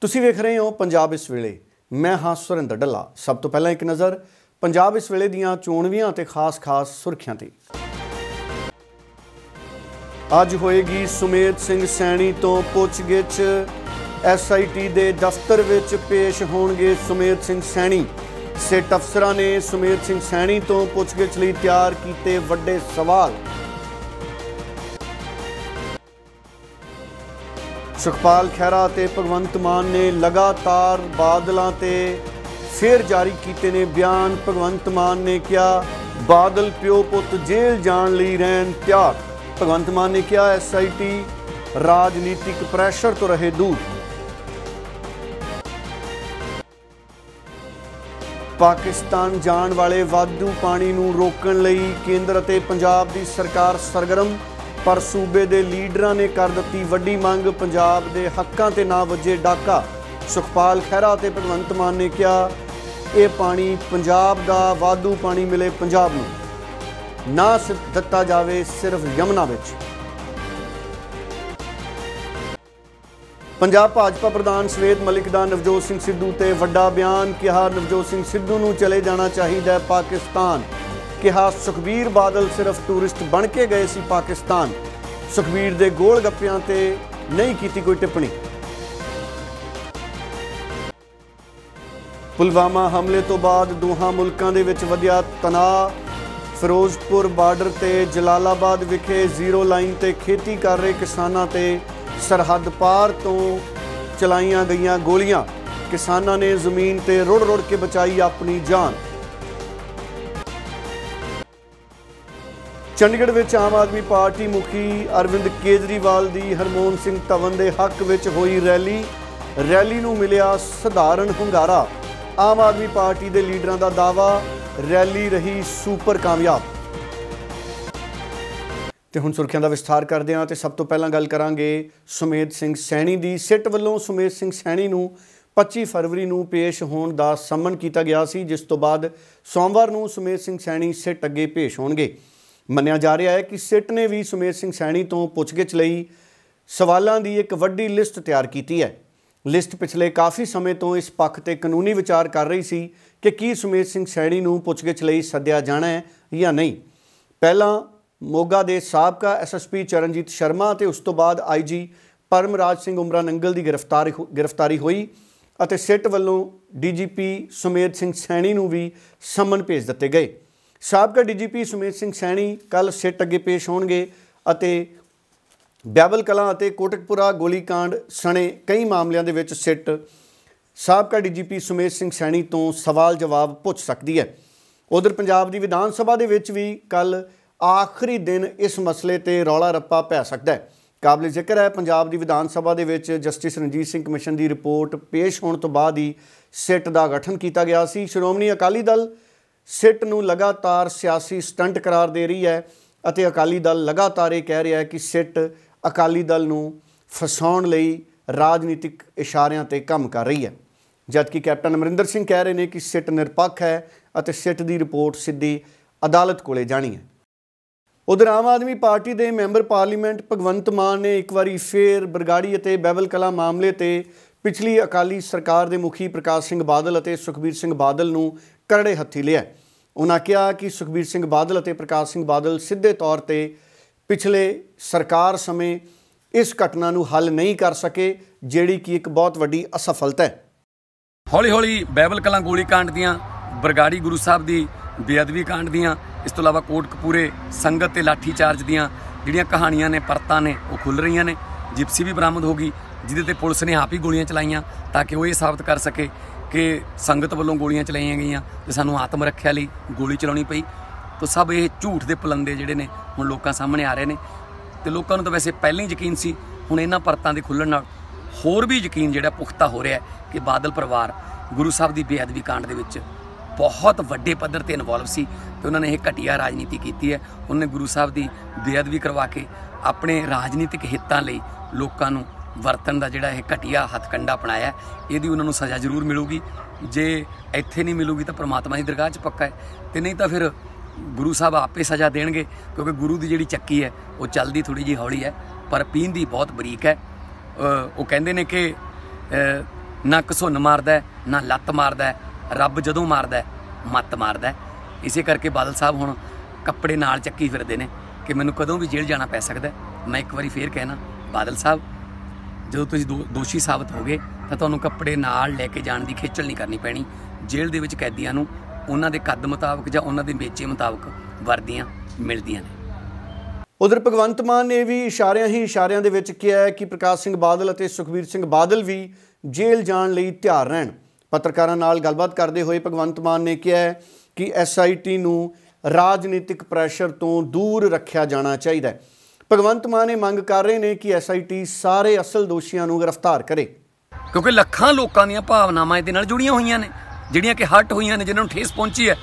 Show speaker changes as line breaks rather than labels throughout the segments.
ਤੁਸੀਂ ਵੇਖ ਰਹੇ ਹੋ ਪੰਜਾਬ ਇਸ ਵੇਲੇ। ਮੈਂ ਹਾਂ ਸੁਰਿੰਦਰ ਡੱਲਾ। ਸਭ ਤੋਂ ਪਹਿਲਾਂ ਇੱਕ ਨਜ਼ਰ ਪੰਜਾਬ ਇਸ ਵੇਲੇ ਦੀਆਂ ਚੋਣਵੀਆਂ ਅਤੇ ਖਾਸ-ਖਾਸ ਸੁਰਖੀਆਂ ਤੇ। ਅੱਜ ਹੋਏਗੀ ਸੁਮੇਧ ਸਿੰਘ ਸੈਣੀ ਤੋਂ ਪੁੱਛਗਿੱਛ। ਐਸਆਈਟੀ ਦੇ ਦਫ਼ਤਰ ਵਿੱਚ ਪੇਸ਼ ਹੋਣਗੇ ਸੁਮੇਧ ਸਿੰਘ ਸੈਣੀ। ਸਿੱਟ ਅਫਸਰਾਂ ਨੇ ਸੁਮੇਧ ਸਿੰਘ ਸੈਣੀ ਤੋਂ ਪੁੱਛਗਿੱਛ ਲਈ ਤਿਆਰ ਕੀਤੇ ਵੱਡੇ ਸਵਾਲ। ਸੁਖਪਾਲ ਖਹਿਰਾ ਤੇ ਭਗਵੰਤ ਮਾਨ ਨੇ ਲਗਾਤਾਰ ਬਾਦਲਾਂ ਤੇ ਫੇਰ ਜਾਰੀ ਕੀਤੇ ਨੇ ਬਿਆਨ। ਭਗਵੰਤ ਮਾਨ ਨੇ ਕਿਹਾ, ਬਾਦਲ ਪਿਓ ਪੁੱਤ ਜੇਲ੍ਹ ਜਾਣ ਲਈ ਰਹਿਣ ਤਿਆਰ। ਭਗਵੰਤ ਮਾਨ ਨੇ ਕਿਹਾ ਐਸਆਈਟੀ ਰਾਜਨੀਤਿਕ ਪ੍ਰੈਸ਼ਰ ਤੋਂ ਰਹੇ ਦੂਰ। ਪਾਕਿਸਤਾਨ ਜਾਣ ਵਾਲੇ ਵਾਧੂ ਪਾਣੀ ਨੂੰ ਰੋਕਣ ਲਈ ਕੇਂਦਰ ਅਤੇ ਪੰਜਾਬ ਦੀ ਸਰਕਾਰ ਸਰਗਰਮ। ਪਰ ਸੂਬੇ ਦੇ ਲੀਡਰਾਂ ਨੇ ਕਰ ਦਿੱਤੀ ਵੱਡੀ ਮੰਗ। ਪੰਜਾਬ ਦੇ ਹੱਕਾਂ ਤੇ ਨਾ ਵੱਜੇ ਡਾਕਾ। ਸੁਖਪਾਲ ਖਹਿਰਾ ਤੇ ਭਗਵੰਤ ਮਾਨ ਨੇ ਕਿਹਾ, ਇਹ ਪਾਣੀ ਪੰਜਾਬ ਦਾ ਵਾਧੂ ਪਾਣੀ ਮਿਲੇ ਪੰਜਾਬ ਨੂੰ। ਨਾ ਸਿਰਫ ਦਿੱਤਾ ਜਾਵੇ, ਸਿਰਫ ਯਮਨਾ ਵਿੱਚ। ਪੰਜਾਬ ਭਾਜਪਾ ਪ੍ਰਧਾਨ ਸਵੇਦ ਮਲਿਕ ਦਾ ਨਵਜੋਤ ਸਿੰਘ ਸਿੱਧੂ ਤੇ ਵੱਡਾ ਬਿਆਨ। ਕਿਹਾ, ਨਵਜੋਤ ਸਿੰਘ ਸਿੱਧੂ ਨੂੰ ਚਲੇ ਜਾਣਾ ਚਾਹੀਦਾ ਹੈ ਪਾਕਿਸਤਾਨ। ਕਿਹਾ, ਸੁਖਬੀਰ ਬਾਦਲ ਸਿਰਫ ਟੂਰਿਸਟ ਬਣ ਕੇ ਗਏ ਸੀ ਪਾਕਿਸਤਾਨ। ਸੁਖਬੀਰ ਦੇ ਗੋਲ ਗੱਪਿਆਂ ਤੇ ਨਹੀਂ ਕੀਤੀ ਕੋਈ ਟਿੱਪਣੀ। ਪੁਲਵਾਮਾ ਹਮਲੇ ਤੋਂ ਬਾਅਦ ਦੋਹਾਂ ਮੁਲਕਾਂ ਦੇ ਵਿੱਚ ਵਧਿਆ ਤਣਾਅ। ਫਿਰੋਜ਼ਪੁਰ ਬਾਰਡਰ ਤੇ ਜਲਾਲਾਬਾਦ ਵਿਖੇ ਜ਼ੀਰੋ ਲਾਈਨ ਤੇ ਖੇਤੀ ਕਰ ਰਹੇ ਕਿਸਾਨਾਂ ਤੇ ਸਰਹੱਦ ਪਾਰ ਤੋਂ ਚਲਾਈਆਂ ਗਈਆਂ ਗੋਲੀਆਂ। ਕਿਸਾਨਾਂ ਨੇ ਜ਼ਮੀਨ ਤੇ ਰੁੜ ਰੁੜ ਕੇ ਬਚਾਈ ਆਪਣੀ ਜਾਨ। ਚੰਡੀਗੜ੍ਹ ਵਿੱਚ ਆਮ ਆਦਮੀ ਪਾਰਟੀ ਮੁਖੀ ਅਰਵਿੰਦ ਕੇਜਰੀਵਾਲ ਦੀ ਹਰਮੋਹਨ ਸਿੰਘ ਧਵਨ ਦੇ ਹੱਕ ਵਿੱਚ ਹੋਈ ਰੈਲੀ। ਰੈਲੀ ਨੂੰ ਮਿਲਿਆ ਸਧਾਰਨ ਹੁੰਗਾਰਾ। ਆਮ ਆਦਮੀ ਪਾਰਟੀ ਦੇ ਲੀਡਰਾਂ ਦਾ ਦਾਵਾ ਰੈਲੀ ਰਹੀ ਸੁਪਰ ਕਾਮਯਾਬ। ਤੇ ਹੁਣ ਸੁਰਖੀਆਂ ਦਾ ਵਿਸਥਾਰ ਕਰਦੇ ਹਾਂ ਤੇ ਸਭ ਤੋਂ ਪਹਿਲਾਂ ਗੱਲ ਕਰਾਂਗੇ ਸੁਮੇਧ ਸਿੰਘ ਸੈਣੀ ਦੀ। ਸਿੱਟ ਵੱਲੋਂ ਸੁਮੇਧ ਸਿੰਘ ਸੈਣੀ ਨੂੰ 25 ਫਰਵਰੀ ਨੂੰ ਪੇਸ਼ ਹੋਣ ਦਾ ਸਮਨ ਕੀਤਾ ਗਿਆ ਸੀ, ਜਿਸ ਤੋਂ ਬਾਅਦ ਸੋਮਵਾਰ ਨੂੰ ਸੁਮੇਧ ਸਿੰਘ ਸੈਣੀ ਸਿੱਟ ਅੱਗੇ ਪੇਸ਼ ਹੋਣਗੇ। ਮੰਨਿਆ ਜਾ ਰਿਹਾ ਹੈ ਕਿ ਸਿੱਟ ਨੇ ਵੀ ਸੁਮੇਧ ਸਿੰਘ ਸੈਣੀ ਤੋਂ ਪੁੱਛਗਿੱਛ ਲਈ ਸਵਾਲਾਂ ਦੀ ਇੱਕ ਵੱਡੀ ਲਿਸਟ ਤਿਆਰ ਕੀਤੀ ਹੈ। ਲਿਸਟ ਪਿਛਲੇ ਕਾਫੀ ਸਮੇਂ ਤੋਂ ਇਸ ਪੱਖ ਤੇ ਕਾਨੂੰਨੀ ਵਿਚਾਰ ਕਰ ਰਹੀ ਸੀ ਕਿ ਕੀ ਸੁਮੇਧ ਸਿੰਘ ਸੈਣੀ ਨੂੰ ਪੁੱਛਗਿੱਛ ਲਈ ਸੱਦਿਆ ਜਾਣਾ ਹੈ ਜਾਂ ਨਹੀਂ। ਪਹਿਲਾਂ ਮੋਗਾ ਦੇ ਸਾਬਕਾ ਐਸਐਸਪੀ ਚਰਨਜੀਤ ਸ਼ਰਮਾ ਅਤੇ ਉਸ ਤੋਂ ਬਾਅਦ ਆਈਜੀ ਪਰਮਰਾਜ ਸਿੰਘ ਉਮਰਾ ਨੰਗਲ ਦੀ ਗ੍ਰਿਫਤਾਰੀ ਗ੍ਰਿਫਤਾਰੀ ਹੋਈ ਅਤੇ ਸਿੱਟ ਵੱਲੋਂ ਡੀਜੀਪੀ ਸੁਮੇਧ ਸਿੰਘ ਸੈਣੀ ਨੂੰ ਵੀ ਸਮਨ ਭੇਜ ਦਿੱਤੇ ਗਏ। ਸਾਬਕਾ ਡੀਜੀਪੀ ਸੁਮੇਧ ਸਿੰਘ ਸੈਣੀ ਕੱਲ ਸਿੱਟ ਅੱਗੇ ਪੇਸ਼ ਹੋਣਗੇ ਅਤੇ ਬਿਆਬਲ ਕਲਾਂ ਅਤੇ ਕੋਟਕਪੁਰਾ ਗੋਲੀकांड ਸਣੇ ਕਈ ਮਾਮਲਿਆਂ ਦੇ ਵਿੱਚ ਸਿੱਟ ਸਾਬਕਾ ਡੀਜੀਪੀ ਸੁਮੇਧ ਸਿੰਘ ਸੈਣੀ ਤੋਂ ਸਵਾਲ ਜਵਾਬ ਪੁੱਛ ਸਕਦੀ ਹੈ। ਉਧਰ ਪੰਜਾਬ ਦੀ ਵਿਧਾਨ ਸਭਾ ਦੇ ਵਿੱਚ ਵੀ ਕੱਲ ਆਖਰੀ ਦਿਨ ਇਸ ਮਸਲੇ ਤੇ ਰੌਲਾ ਰੱਪਾ ਪੈ ਸਕਦਾ ਹੈ। ਕਾਬਲੇ ਜ਼ਿਕਰ ਹੈ, ਪੰਜਾਬ ਦੀ ਵਿਧਾਨ ਸਭਾ ਦੇ ਵਿੱਚ ਜਸਟਿਸ ਰਣਜੀਤ ਸਿੰਘ ਕਮਿਸ਼ਨ ਦੀ ਰਿਪੋਰਟ ਪੇਸ਼ ਹੋਣ ਤੋਂ ਬਾਅਦ ਹੀ ਸਿੱਟ ਦਾ ਗਠਨ ਕੀਤਾ ਗਿਆ ਸੀ। ਸ਼੍ਰੋਮਣੀ ਅਕਾਲੀ ਦਲ ਸਿੱਟ ਨੂੰ ਲਗਾਤਾਰ ਸਿਆਸੀ ਸਟੰਟ ਕਰਾਰ ਦੇ ਰਹੀ ਹੈ ਅਤੇ ਅਕਾਲੀ ਦਲ ਲਗਾਤਾਰ ਇਹ ਕਹਿ ਰਿਹਾ ਹੈ ਕਿ ਸਿੱਟ ਅਕਾਲੀ ਦਲ ਨੂੰ ਫਸਾਉਣ ਲਈ ਰਾਜਨੀਤਿਕ ਇਸ਼ਾਰਿਆਂ ਤੇ ਕੰਮ ਕਰ ਰਹੀ ਹੈ। ਜਦਕਿ ਕੈਪਟਨ ਅਮਰਿੰਦਰ ਸਿੰਘ ਕਹਿ ਰਹੇ ਨੇ ਕਿ ਸਿੱਟ ਨਿਰਪੱਖ ਹੈ ਅਤੇ ਸਿੱਟ ਦੀ ਰਿਪੋਰਟ ਸਿੱਧੀ ਅਦਾਲਤ ਕੋਲੇ ਜਾਣੀ ਹੈ। ਉਧਰ ਆਮ ਆਦਮੀ ਪਾਰਟੀ ਦੇ ਮੈਂਬਰ ਪਾਰਲੀਮੈਂਟ ਭਗਵੰਤ ਮਾਨ ਨੇ ਇੱਕ ਵਾਰੀ ਫੇਰ ਬਰਗਾੜੀ ਅਤੇ ਬੈਬਲ ਕਲਾ ਮਾਮਲੇ ਤੇ ਪਿਛਲੀ ਅਕਾਲੀ ਸਰਕਾਰ ਦੇ ਮੁਖੀ ਪ੍ਰਕਾਸ਼ ਸਿੰਘ ਬਾਦਲ ਅਤੇ ਸੁਖਬੀਰ ਸਿੰਘ ਬਾਦਲ ਨੂੰ ਕਰੜੇ ਹੱਥੀ ਲਿਆ ਉਹਨਾਂ ਕਿਹਾ ਕਿ ਸੁਖਬੀਰ ਸਿੰਘ ਬਾਦਲ ਅਤੇ ਪ੍ਰਕਾਸ਼ ਸਿੰਘ ਬਾਦਲ ਸਿੱਧੇ ਤੌਰ ਤੇ ਪਿਛਲੇ ਸਰਕਾਰ ਸਮੇਂ ਇਸ ਘਟਨਾ ਨੂੰ ਹੱਲ ਨਹੀਂ ਕਰ ਸਕੇ, ਜਿਹੜੀ ਕਿ ਇੱਕ ਬਹੁਤ ਵੱਡੀ ਅਸਫਲਤਾ ਹੈ।
ਹੌਲੀ ਹੌਲੀ ਬਾਈਬਲ ਕਲਾਂ ਗੋਲੀ ਕਾਂਡ ਦੀਆਂ, ਬਰਗਾੜੀ ਗੁਰੂ ਸਾਹਿਬ ਦੀ ਬੇਅਦਬੀ ਕਾਂਡ ਦੀਆਂ, ਇਸ ਤੋਂ ਇਲਾਵਾ ਕੋਟਕਪੂਰੇ ਸੰਗਤ ਤੇ ਲਾਠੀ ਚਾਰਜ ਦੀਆਂ ਜਿਹੜੀਆਂ ਕਹਾਣੀਆਂ ਨੇ, ਪਰਤਾਂ ਨੇ, ਉਹ ਖੁੱਲ ਰਹੀਆਂ ਨੇ। ਜਿਪਸੀ ਵੀ ਬਰਾਮਦ ਹੋ ਗਈ, ਜਿਹਦੇ ਤੇ ਪੁਲਿਸ ਨੇ ਆਪ ਹੀ ਗੋਲੀਆਂ ਚਲਾਈਆਂ ਤਾਂ ਕਿ ਉਹ ਇਹ ਸਾਬਤ ਕਰ ਸਕੇ ਕਿ ਸੰਗਤ ਵੱਲੋਂ ਗੋਲੀਆਂ ਚਲਾਈਆਂ ਗਈਆਂ ਤੇ ਸਾਨੂੰ ਆਤਮ ਰੱਖਿਆ ਲਈ ਗੋਲੀ ਚਲਾਉਣੀ ਪਈ। ਤਾਂ ਸਭ ਇਹ ਝੂਠ ਦੇ ਪਲੰਦੇ ਜਿਹੜੇ ਨੇ, ਹੁਣ ਲੋਕਾਂ ਸਾਹਮਣੇ ਆ ਰਹੇ ਨੇ। ਤੇ ਲੋਕਾਂ ਨੂੰ ਤਾਂ ਵੈਸੇ ਪਹਿਲਾਂ ਹੀ ਯਕੀਨ ਸੀ, ਹੁਣ ਇਹਨਾਂ ਪਰਤਾਂ ਦੇ ਖੁੱਲਣ ਨਾਲ ਹੋਰ ਵੀ ਯਕੀਨ ਜਿਹੜਾ ਪੁਖਤਾ ਹੋ ਰਿਹਾ ਕਿ ਬਾਦਲ ਪਰਿਵਾਰ ਗੁਰੂ ਸਾਹਿਬ ਦੀ ਬੇਅਦਬੀ ਕਾਂਡ ਦੇ ਵਿੱਚ ਬਹੁਤ ਵੱਡੇ ਪੱਧਰ ਤੇ ਇਨਵੋਲਵ ਸੀ ਤੇ ਉਹਨਾਂ ਨੇ ਇਹ ਘਟੀਆ ਰਾਜਨੀਤੀ ਕੀਤੀ ਹੈ। ਉਹਨੇ ਗੁਰੂ ਸਾਹਿਬ ਦੀ ਬੇਅਦਬੀ ਕਰਵਾ ਕੇ ਆਪਣੇ ਰਾਜਨੀਤਿਕ ਹਿੱਤਾਂ ਲਈ ਲੋਕਾਂ ਨੂੰ ਵਰਤਨ ਦਾ ਜਿਹੜਾ ਇਹ ਘਟੀਆ ਹੱਥਕੰਡਾ ਅਪਣਾਇਆ ਇਹਦੀ ਉਹਨਾਂ ਨੂੰ ਸਜ਼ਾ ਜ਼ਰੂਰ ਮਿਲੂਗੀ। ਜੇ ਇੱਥੇ ਨਹੀਂ ਮਿਲੂਗੀ ਤਾਂ ਪ੍ਰਮਾਤਮਾ ਦੀ ਦਰਗਾਹ 'ਚ ਪੱਕਾ ਹੈ। ਤੇ ਨਹੀਂ ਤਾਂ ਫਿਰ ਗੁਰੂ ਸਾਹਿਬ ਆਪੇ ਸਜ਼ਾ ਦੇਣਗੇ, ਕਿਉਂਕਿ ਗੁਰੂ ਦੀ ਜਿਹੜੀ ਚੱਕੀ ਹੈ, ਉਹ ਚੱਲਦੀ ਥੋੜੀ ਜਿਹੀ ਹੌਲੀ ਹੈ, ਪਰ ਪੀਂਦੀ ਬਹੁਤ ਬਰੀਕ ਹੈ। ਉਹ ਕਹਿੰਦੇ ਨੇ ਕਿ ਨਾ ਘਸੁੰਨ ਮਾਰਦਾ ਨਾ ਲੱਤ ਮਾਰਦਾ ਰੱਬ ਜਦੋਂ ਮਾਰਦਾ ਮੱਤ ਮਾਰਦਾ ਇਸੇ ਕਰਕੇ ਬਾਦਲ ਸਾਹਿਬ ਹੁਣ ਕੱਪੜੇ ਨਾਲ ਚੱਕੀ ਫਿਰਦੇ ਨੇ ਕਿ ਮੈਨੂੰ ਕਦੋਂ ਵੀ ਜੇਲ੍ਹ ਜਾਣਾ ਪੈ ਸਕਦਾ ਮੈਂ ਇੱਕ ਵਾਰੀ ਫੇਰ ਕਹਿਣਾ, ਬਾਦਲ ਸਾਹਿਬ ਜਦੋਂ ਤੁਸੀਂ ਦੋ- ਦੋਸ਼ੀ ਸਾਬਤ ਹੋਗੇ, ਤਾਂ ਤੁਹਾਨੂੰ ਕੱਪੜੇ ਨਾਲ ਲੈ ਕੇ ਜਾਣ ਦੀ ਖੇਚਲ ਨਹੀਂ ਕਰਨੀ ਪੈਣੀ। ਜੇਲ੍ਹ ਦੇ ਵਿੱਚ ਕੈਦੀਆਂ ਨੂੰ ਉਹਨਾਂ ਦੇ ਕੱਦ ਮੁਤਾਬਕ ਜਾਂ ਉਹਨਾਂ ਦੇ ਮੇਚੇ ਮੁਤਾਬਕ ਵਰਦੀਆਂ ਮਿਲਦੀਆਂ ਨੇ।
ਉਧਰ ਭਗਵੰਤ ਮਾਨ ਨੇ ਵੀ ਇਸ਼ਾਰਿਆਂ ਹੀ ਇਸ਼ਾਰਿਆਂ ਦੇ ਵਿੱਚ ਕਿਹਾ ਹੈ ਕਿ ਪ੍ਰਕਾਸ਼ ਸਿੰਘ ਬਾਦਲ ਅਤੇ ਸੁਖਬੀਰ ਸਿੰਘ ਬਾਦਲ ਵੀ ਜੇਲ੍ਹ ਜਾਣ ਲਈ ਤਿਆਰ ਰਹਿਣ। ਪੱਤਰਕਾਰਾਂ ਨਾਲ ਗੱਲਬਾਤ ਕਰਦੇ ਹੋਏ ਭਗਵੰਤ ਮਾਨ ਨੇ ਕਿਹਾ ਹੈ ਕਿ ਐਸਆਈਟੀ ਨੂੰ ਰਾਜਨੀਤਿਕ ਪ੍ਰੈਸ਼ਰ ਤੋਂ ਦੂਰ ਰੱਖਿਆ ਜਾਣਾ ਚਾਹੀਦਾ ਹੈ। ਭਗਵੰਤ ਮਾਨ ਇਹ ਮੰਗ ਕਰ ਰਹੇ ਨੇ ਕਿ ਐਸਆਈਟੀ ਸਾਰੇ ਅਸਲ ਦੋਸ਼ੀਆਂ ਨੂੰ ਗ੍ਰਿਫਤਾਰ ਕਰੇ।
ਕਿਉਂਕਿ ਲੱਖਾਂ ਲੋਕਾਂ ਦੀਆਂ ਭਾਵਨਾਵਾਂ ਇਹਦੇ ਨਾਲ ਜੁੜੀਆਂ ਹੋਈਆਂ ਨੇ, ਜਿਹੜੀਆਂ ਕਿ ਹਰਟ ਹੋਈਆਂ ਨੇ, ਜਿਨ੍ਹਾਂ ਨੂੰ ਠੇਸ ਪਹੁੰਚੀ ਹੈ।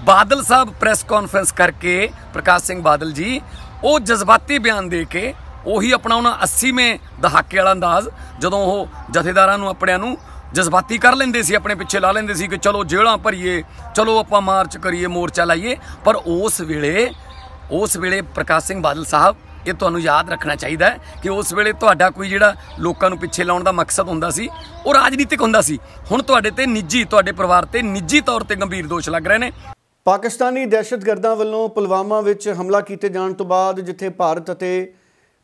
ਬਾਦਲ ਸਾਹਿਬ ਪ੍ਰੈਸ ਕਾਨਫਰੰਸ ਕਰਕੇ, ਪ੍ਰਕਾਸ਼ ਸਿੰਘ ਬਾਦਲ ਜੀ, ਉਹ ਜਜ਼ਬਾਤੀ ਬਿਆਨ ਦੇ ਕੇ ਉਹੀ ਆਪਣਾ ਉਹਨਾਂ 80ਵੇਂ ਦਹਾਕੇ ਵਾਲਾ ਅੰਦਾਜ਼, ਜਦੋਂ ਉਹ ਜਥੇਦਾਰਾਂ ਨੂੰ ਆਪਣਿਆਂ ਨੂੰ ਜਜ਼ਬਾਤੀ ਕਰ ਲੈਂਦੇ ਸੀ, ਆਪਣੇ ਪਿੱਛੇ ਲਾ ਲੈਂਦੇ ਸੀ ਕਿ ਚਲੋ ਜੇਲ੍ਹਾਂ ਭਰੀਏ, ਚਲੋ ਆਪਾਂ ਮਾਰਚ ਕਰੀਏ, ਮੋਰਚਾ ਲਾਈਏ, ਪਰ ਉਸ ਵੇਲੇ ਉਸ ਵੇਲੇ ਪ੍ਰਕਾਸ਼ ਸਿੰਘ ਬਾਦਲ ਸਾਹਿਬ ਇਹ ਤੁਹਾਨੂੰ ਯਾਦ ਰੱਖਣਾ ਚਾਹੀਦਾ ਹੈ ਕਿ ਉਸ ਵੇਲੇ ਤੁਹਾਡਾ ਕੋਈ ਜਿਹੜਾ ਲੋਕਾਂ ਨੂੰ ਪਿੱਛੇ ਲਾਉਣ ਦਾ ਮਕਸਦ ਹੁੰਦਾ ਸੀ, ਉਹ ਰਾਜਨੀਤਿਕ ਹੁੰਦਾ ਸੀ। ਹੁਣ ਤੁਹਾਡੇ ਤੇ ਨਿੱਜੀ, ਤੁਹਾਡੇ ਪਰਿਵਾਰ ਤੇ ਨਿੱਜੀ ਤੌਰ ਤੇ ਗੰਭੀਰ ਦੋਸ਼ ਲੱਗ ਰਹੇ ਨੇ।
ਪਾਕਿਸਤਾਨੀ ਦਹਿਸ਼ਤਗਰਦਾਂ ਵੱਲੋਂ ਪੁਲਵਾਮਾ ਵਿੱਚ ਹਮਲਾ ਕੀਤੇ ਜਾਣ ਤੋਂ ਬਾਅਦ ਜਿੱਥੇ ਭਾਰਤ ਅਤੇ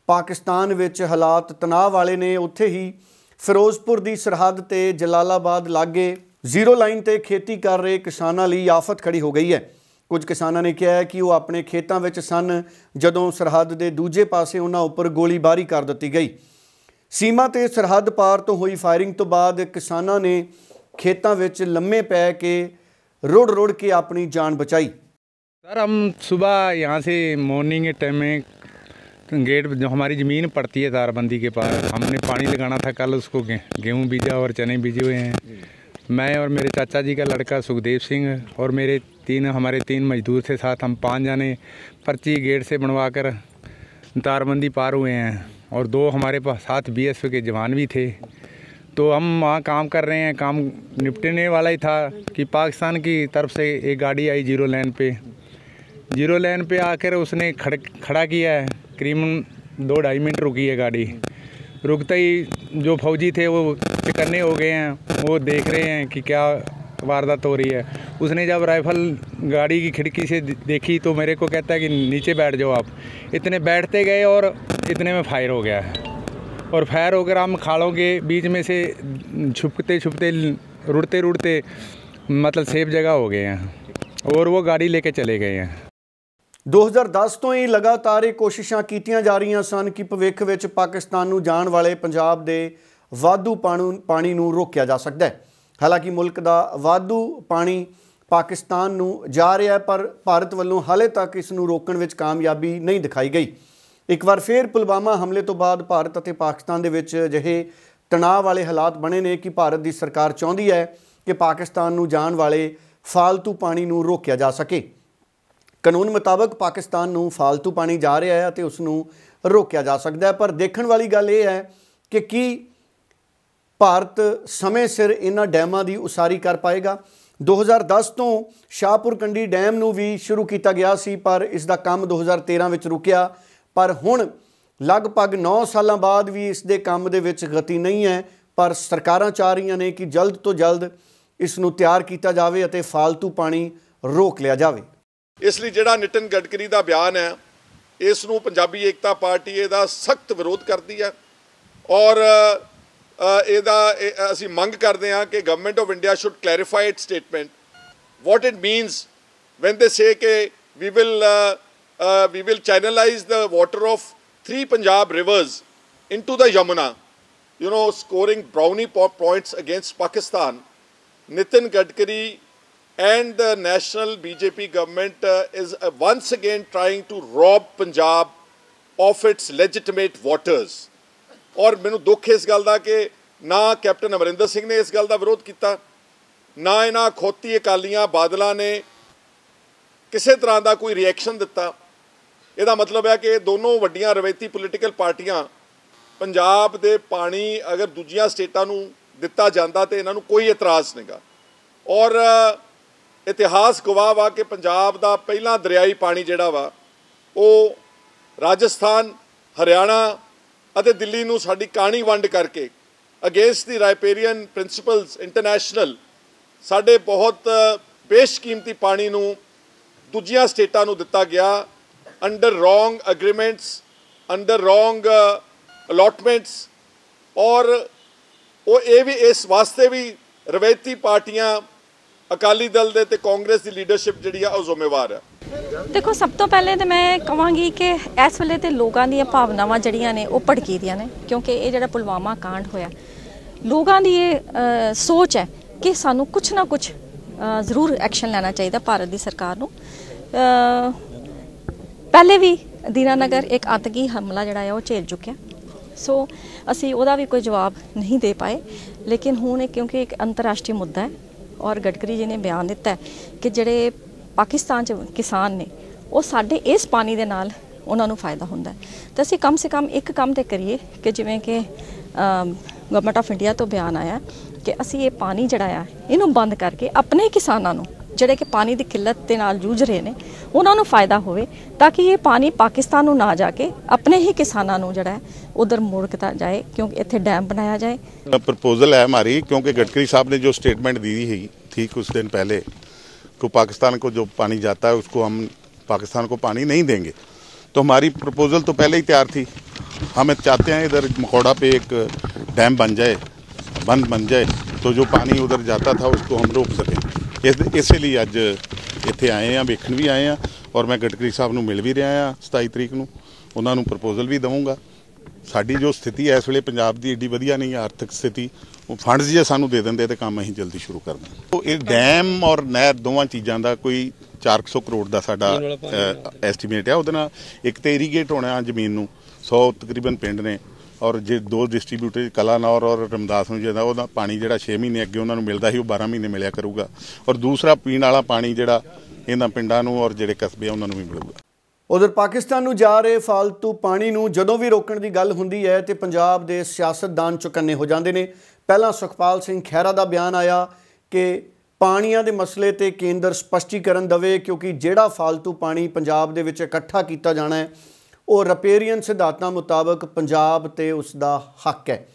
ਪਾਕਿਸਤਾਨ ਵਿੱਚ ਹਾਲਾਤ ਤਣਾਅ ਵਾਲੇ ਨੇ, ਉੱਥੇ ਹੀ ਫਿਰੋਜ਼ਪੁਰ ਦੀ ਸਰਹੱਦ ਤੇ ਜਲਾਲਾਬਾਦ ਲਾਗੇ ਜ਼ੀਰੋ ਲਾਈਨ ਤੇ ਖੇਤੀ ਕਰ ਰਹੇ ਕਿਸਾਨਾਂ ਲਈ ਆਫਤ ਖੜੀ ਹੋ ਗਈ ਹੈ। ਕੁਝ ਕਿਸਾਨਾਂ ਨੇ ਕਿਹਾ ਹੈ ਕਿ ਉਹ ਆਪਣੇ ਖੇਤਾਂ ਵਿੱਚ ਸਨ ਜਦੋਂ ਸਰਹੱਦ ਦੇ ਦੂਜੇ ਪਾਸੇ ਉਹਨਾਂ ਉੱਪਰ ਗੋਲੀਬਾਰੀ ਕਰ ਦਿੱਤੀ ਗਈ ਸੀਮਾ ਤੇ ਸਰਹੱਦ ਪਾਰ ਤੋਂ ਹੋਈ ਫਾਇਰਿੰਗ ਤੋਂ ਬਾਅਦ ਕਿਸਾਨਾਂ ਨੇ ਖੇਤਾਂ ਵਿੱਚ ਲੰਮੇ ਪੈ ਕੇ ਰੋੜ ਰੋੜ ਕੇ ਆਪਣੀ ਜਾਨ ਬਚਾਈ
सर हम सुबह यहाँ से मॉर्निंग के टाइम में गेट जो हमारी ज़मीन पड़ती है तारबंदी के पास हमने पानी लगाना था कल उसको गे, गेहूँ बीजा और चने बीजे हुए हैं मैं और मेरे चाचा जी का लड़का सुखदेव सिंह और मेरे तीन, हमारे तीन मजदूर थे साथ, हम पाँच जाने पर्ची गेट से बनवा कर तारबंदी पार हुए हैं। और दो हमारे पास साथ बी के जवान भी थे। तो हम वहाँ काम कर रहे हैं, काम निपटने वाला ही था कि पाकिस्तान की तरफ़ से एक गाड़ी आई ज़ीरो लाइन पे। ज़ीरो लाइन पे आकर उसने खड़, खड़ा किया है। करीबन दो ढाई मिनट रुकी है गाड़ी। रुकते ही जो फौजी थे वो चकन्ने हो गए हैं, वो देख रहे हैं कि क्या वारदात हो रही है उसने जब राइफल गाड़ी की खिड़की से देखी तो मेरे को कहता है कि नीचे बैठ जाओ आप इतने बैठते गए और इतने में फायर हो गया और फायर होकर हम खाड़ों के बीच में से छुपते छुपते रुड़ते रुड़ते मतलब सेफ जगह हो गए हैं और वो गाड़ी लेके चले गए हैं
2010 ਤੋਂ ਹੀ ਲਗਾਤਾਰ ਇਹ ਕੋਸ਼ਿਸ਼ਾਂ ਕੀਤੀਆਂ ਜਾ ਰਹੀਆਂ ਸਨ ਕਿ ਭਵਿੱਖ ਵਿੱਚ ਪਾਕਿਸਤਾਨ ਨੂੰ ਜਾਣ ਵਾਲੇ ਪੰਜਾਬ ਦੇ ਵਾਧੂ ਪਾਣੂ- ਪਾਣੀ ਨੂੰ ਰੋਕਿਆ ਜਾ ਸਕਦਾ ਹੈ ਹਾਲਾਂਕਿ ਮੁਲਕ ਦਾ ਵਾਧੂ ਪਾਣੀ ਪਾਕਿਸਤਾਨ ਨੂੰ ਜਾ ਰਿਹਾ ਹੈ, ਪਰ ਭਾਰਤ ਵੱਲੋਂ ਹਾਲੇ ਤੱਕ ਇਸ ਨੂੰ ਰੋਕਣ ਵਿੱਚ ਕਾਮਯਾਬੀ ਨਹੀਂ ਦਿਖਾਈ ਗਈ। ਇੱਕ ਵਾਰ ਫੇਰ ਪੁਲਵਾਮਾ ਹਮਲੇ ਤੋਂ ਬਾਅਦ ਭਾਰਤ ਅਤੇ ਪਾਕਿਸਤਾਨ ਦੇ ਵਿੱਚ ਅਜਿਹੇ ਤਣਾਅ ਵਾਲੇ ਹਾਲਾਤ ਬਣੇ ਨੇ ਕਿ ਭਾਰਤ ਦੀ ਸਰਕਾਰ ਚਾਹੁੰਦੀ ਹੈ ਕਿ ਪਾਕਿਸਤਾਨ ਨੂੰ ਜਾਣ ਵਾਲੇ ਫਾਲਤੂ ਪਾਣੀ ਨੂੰ ਰੋਕਿਆ ਜਾ ਸਕੇ। ਕਾਨੂੰਨ ਮੁਤਾਬਕ ਪਾਕਿਸਤਾਨ ਨੂੰ ਫਾਲਤੂ ਪਾਣੀ ਜਾ ਰਿਹਾ ਹੈ ਅਤੇ ਉਸ ਨੂੰ ਰੋਕਿਆ ਜਾ ਸਕਦਾ ਹੈ, ਪਰ ਦੇਖਣ ਵਾਲੀ ਗੱਲ ਇਹ ਹੈ ਕਿ ਕੀ ਭਾਰਤ ਸਮੇਂ ਸਿਰ ਇਹਨਾਂ ਡੈਮਾਂ ਦੀ ਉਸਾਰੀ ਕਰ ਪਾਏਗਾ। 2010 ਤੋਂ ਸ਼ਾਹਪੁਰ ਕੰਡੀ ਡੈਮ ਨੂੰ ਵੀ ਸ਼ੁਰੂ ਕੀਤਾ ਗਿਆ ਸੀ, ਪਰ ਇਸ ਦਾ ਕੰਮ 2013 ਵਿੱਚ ਰੁਕਿਆ। ਪਰ ਹੁਣ ਲਗਭਗ 9 ਸਾਲਾਂ ਬਾਅਦ ਵੀ ਇਸ ਦੇ ਕੰਮ ਦੇ ਵਿੱਚ ਗਤੀ ਨਹੀਂ ਹੈ। ਪਰ ਸਰਕਾਰਾਂ ਚਾਹ ਰਹੀਆਂ ਨੇ ਕਿ ਜਲਦ ਤੋਂ ਜਲਦ ਇਸ ਨੂੰ ਤਿਆਰ ਕੀਤਾ ਜਾਵੇ ਅਤੇ ਫालतू ਪਾਣੀ ਰੋਕ ਲਿਆ ਜਾਵੇ।
ਇਸ ਲਈ ਜਿਹੜਾ ਨਿਤਨ ਗਡਕਰੀ ਦਾ ਬਿਆਨ ਹੈ, ਇਸ ਨੂੰ ਪੰਜਾਬੀ ਏਕਤਾ ਪਾਰਟੀ ਇਹਦਾ ਸਖਤ ਵਿਰੋਧ ਕਰਦੀ ਹੈ ਔਰ ਇਹਦਾ ਇਹ- ਅਸੀਂ ਮੰਗ ਕਰਦੇ ਹਾਂ ਕਿ government of India should clarify it statement what it means when they say ਕਿ we will uh, uh, we will channelize the water of three Punjab rivers into the Yamuna you know scoring brownie po- points against Pakistan Nitin Gadkari and the national BJP government uh, is uh, once again trying to rob Punjab of its legitimate waters ਔਰ ਮੈਨੂੰ ਦੁੱਖ ਇਸ ਗੱਲ ਦਾ ਕਿ ਨਾ captain Amarinder Singh ਨੇ ਇਸ ਗੱਲ ਦਾ ਵਿਰੋਧ ਕੀਤਾ, ਨਾ ਇਹਨਾਂ ਖੋਤੀ ਅਕਾਲੀਆਂ ਬਾਦਲਾਂ ਨੇ ਕਿਸੇ ਤਰ੍ਹਾਂ ਦਾ ਕੋਈ ਰਿਐਕਸ਼ਨ ਦਿੱਤਾ। ਇਹਦਾ ਮਤਲਬ ਹੈ ਕਿ ਇਹ ਦੋਨੋਂ ਵੱਡੀਆਂ ਰਵੈਤੀ ਪੋਲੀਟੀਕਲ ਪਾਰਟੀਆਂ ਪੰਜਾਬ ਦੇ ਪਾਣੀ ਅਗਰ ਦੂਜੀਆਂ ਸਟੇਟਾਂ ਨੂੰ ਦਿੱਤਾ ਜਾਂਦਾ ਤੇ ਇਹਨਾਂ ਨੂੰ ਕੋਈ ਇਤਰਾਜ਼ ਨਹੀਂਗਾ ਔਰ ਇਤਿਹਾਸ ਗਵਾਹ ਵਾ ਕਿ ਪੰਜਾਬ ਦਾ ਪਹਿਲਾ ਦਰਿਆਈ ਪਾਣੀ ਜਿਹੜਾ ਵਾ, ਉਹ ਰਾਜਸਥਾਨ, ਹਰਿਆਣਾ ਅਤੇ ਦਿੱਲੀ ਨੂੰ ਸਾਡੀ ਕਾਣੀ ਵੰਡ ਕਰਕੇ against the riparian principles international ਸਾਡੇ ਬਹੁਤ ਬੇਸ਼ਕੀਮਤੀ ਪਾਣੀ ਨੂੰ ਦੂਜੀਆਂ ਸਟੇਟਾਂ ਨੂੰ ਦਿੱਤਾ ਗਿਆ under wrong agreements under wrong allotments ਔਰ ਉਹ ਇਹ ਵੀ ਇਸ ਵਾਸਤੇ ਵੀ ਰਵਾਇਤੀ ਪਾਰਟੀਆਂ ਅਕਾਲੀ ਦਲ ਦੇ ਤੇ ਕਾਂਗਰਸ ਦੀ ਲੀਡਰਸ਼ਿਪ ਜਿਹੜੀ ਆ ਉਹ ਜ਼ਿੰਮੇਵਾਰ ਆ।
ਦੇਖੋ, ਸਭ ਤੋਂ ਪਹਿਲੇ ਤੇ ਮੈਂ ਕਹਾਂਗੀ ਕਿ ਇਸ ਵੇਲੇ ਤੇ ਲੋਕਾਂ ਦੀਆਂ ਭਾਵਨਾਵਾਂ ਜਿਹੜੀਆਂ ਨੇ, ਉਹ ਭੜਕੀ ਦੀਆਂ ਨੇ, ਕਿਉਂਕਿ ਇਹ ਜਿਹੜਾ ਪੁਲਵਾਮਾ ਕਾਂਡ ਹੋਇਆ, ਲੋਕਾਂ ਦੀ ਇਹ ਸੋਚ ਹੈ ਕਿ ਸਾਨੂੰ ਕੁਝ ਨਾ ਕੁਝ ਜ਼ਰੂਰ ਐਕਸ਼ਨ ਲੈਣਾ ਚਾਹੀਦਾ ਭਾਰਤ ਦੀ ਸਰਕਾਰ ਨੂੰ। ਪਹਿਲੇ ਵੀ ਦੀਨਾਨਗਰ ਇੱਕ ਆਤੰਕੀ ਹਮਲਾ ਜਿਹੜਾ ਹੈ ਉਹ ਝੇਲ ਚੁੱਕਿਆ। ਸੋ, ਅਸੀਂ ਉਹਦਾ ਵੀ ਕੋਈ ਜਵਾਬ ਨਹੀਂ ਦੇ ਪਾਏ, ਲੇਕਿਨ ਹੁਣ ਇਹ ਕਿਉਂਕਿ ਇੱਕ ਅੰਤਰਰਾਸ਼ਟਰੀ ਮੁੱਦਾ ਹੈ, ਔਰ ਗਡਕਰੀ ਜੀ ਨੇ ਬਿਆਨ ਦਿੱਤਾ ਕਿ ਜਿਹੜੇ ਪਾਕਿਸਤਾਨ 'ਚ ਕਿਸਾਨ ਨੇ, ਉਹ ਸਾਡੇ ਇਸ ਪਾਣੀ ਦੇ ਨਾਲ ਉਹਨਾਂ ਨੂੰ ਫਾਇਦਾ ਹੁੰਦਾ ਤਾਂ ਅਸੀਂ ਕਮ ਸੇ ਕਮ ਇੱਕ ਕੰਮ ਤੇ ਕਰੀਏ ਕਿ ਜਿਵੇਂ ਕਿ ਗਵਰਨਮੈਂਟ ਆਫ ਇੰਡੀਆ ਤੋਂ ਬਿਆਨ ਆਇਆ ਕਿ ਅਸੀਂ ਇਹ ਪਾਣੀ ਜਿਹੜਾ ਆ, ਇਹਨੂੰ ਬੰਦ ਕਰਕੇ ਆਪਣੇ ਕਿਸਾਨਾਂ ਨੂੰ, ਜਿਹੜੇ ਕਿ ਪਾਣੀ ਦੀ ਕਿੱਲਤ ਦੇ ਨਾਲ ਜੂਝ ਰਹੇ ਨੇ, ਉਹਨਾਂ ਨੂੰ ਫਾਇਦਾ ਹੋਵੇ ਤਾਂ ਕਿ ਇਹ ਪਾਣੀ ਪਾਕਿਸਤਾਨ ਨੂੰ ਨਾ ਜਾ ਕੇ ਆਪਣੇ ਹੀ ਕਿਸਾਨਾਂ ਨੂੰ ਜਿਹੜਾ ਉਧਰ ਮੋੜ ਜਾਏ, ਕਿਉਂਕਿ ਇੱਥੇ ਡੈਮ ਬਣਾਇਆ ਜਾਏ।
ਪ੍ਰਪੋਜ਼ਲ ਹੈ ਮਾਰੀ, ਕਿਉਂਕਿ ਗਟਕਰੀ ਸਾਹਿਬ ਨੇ ਜੋ ਸਟੇਟਮੈਂਟ ਦੀ ਹੈ ਠੀਕ ਉਸ ਦਿਨ ਪਹਿਲੇ को पाकिस्तान को जो पानी जाता है उसको हम पाकिस्तान को पानी नहीं देंगे तो हमारी प्रपोजल तो पहले ही तैयार थी हम चाहते हैं इधर मकोड़ा पे एक डैम बन जाए बंद बन जाए तो जो पानी उधर जाता था उसको हम रोक सकें इस इसीलिए ਅੱਜ ਇੱਥੇ ਆਏ ਆ ਵੇਖਣ ਵੀ ਆਏ ਆ ਔਰ ਮੈਂ ਗਡਕਰੀ ਸਾਹਿਬ ਨੂੰ ਮਿਲ ਵੀ ਰਿਹਾ ਆ 27 ਤਰੀਕ ਨੂੰ ਉਹਨਾਂ ਨੂੰ ਪ੍ਰਪੋਜ਼ਲ ਵੀ ਦਵਾਂਗਾ ਸਾਡੀ ਜੋ ਸਥਿਤੀ ਹੈ ਇਸ ਵੇਲੇ ਪੰਜਾਬ ਦੀ ਏਡੀ ਵਧੀਆ ਨਹੀਂ ਹੈ ਆਰਥਿਕ ਸਥਿਤੀ ਉਹ ਫੰਡਸ ਜੇ ਸਾਨੂੰ ਦੇ ਦਿੰਦੇ ਤੇ ਕੰਮ ਅਸੀਂ ਜਲਦੀ ਸ਼ੁਰੂ ਕਰ ਦਾਂਗੇ ਉਹ ਇਹ ਡੈਮ ਔਰ ਨਹਿਰ ਦੋਵਾਂ ਚੀਜ਼ਾਂ ਦਾ ਕੋਈ 400 ਕਰੋੜ ਦਾ ਸਾਡਾ ਐਸਟੀਮੇਟ ਹੈ। ਉਹਦੇ ਨਾਲ ਇੱਕ ਤੇ ਇਰੀਗੇਟ ਹੋਣਾ ਜ਼ਮੀਨ ਨੂੰ 100 ਤਕਰੀਬਨ ਪਿੰਡ ਨੇ। ਔਰ ਜੇ ਦੋ ਡਿਸਟ੍ਰੀਬਿਊਟਰ ਕਲਾਨੌਰ ਔਰ ਰਮਦਾਸ ਨੂੰ ਜਿਹੜਾ ਉਹਦਾ ਪਾਣੀ ਜਿਹੜਾ 6 ਮਹੀਨੇ ਅੱਗੇ ਉਹਨਾਂ ਨੂੰ ਮਿਲਦਾ ਸੀ ਉਹ 12 ਮਹੀਨੇ ਮਿਲਿਆ ਕਰੂਗਾ। ਔਰ ਦੂਸਰਾ ਪੀਣ ਵਾਲਾ ਪਾਣੀ ਜਿਹੜਾ ਇਹਨਾਂ ਪਿੰਡਾਂ ਨੂੰ ਔਰ ਜਿਹੜੇ ਕਸਬੇ ਆ ਉਹਨਾਂ ਨੂੰ ਵੀ ਮਿਲੂਗਾ।
ਉਧਰ ਪਾਕਿਸਤਾਨ ਨੂੰ ਜਾ ਰਹੇ ਫालतू ਪਾਣੀ ਨੂੰ ਜਦੋਂ ਵੀ ਰੋਕਣ ਦੀ ਗੱਲ ਹੁੰਦੀ ਹੈ ਤੇ ਪੰਜਾਬ ਦੇ ਸਿਆਸਤਦਾਨ ਚੁਕੰਨੇ ਹੋ ਜਾਂਦੇ ਨੇ। ਪਹਿਲਾਂ ਸੁਖਪਾਲ ਸਿੰਘ ਖਹਿਰਾ ਦਾ ਬਿਆਨ ਆਇਆ ਕਿ ਪਾਣੀਆਂ ਦੇ ਮਸਲੇ ਤੇ ਕੇਂਦਰ ਸਪਸ਼ਟੀਕਰਨ ਦਵੇ ਕਿਉਂਕਿ ਜਿਹੜਾ ਫालतू ਪਾਣੀ ਪੰਜਾਬ ਦੇ ਵਿੱਚ ਇਕੱਠਾ ਕੀਤਾ ਜਾਣਾ ਹੈ, ਉਹ ਰਪੇਰੀਅਨ ਸਿਧਾਂਤਾਂ ਮੁਤਾਬਕ ਪੰਜਾਬ ਤੇ ਉਸ ਦਾ ਹੱਕ ਹੈ।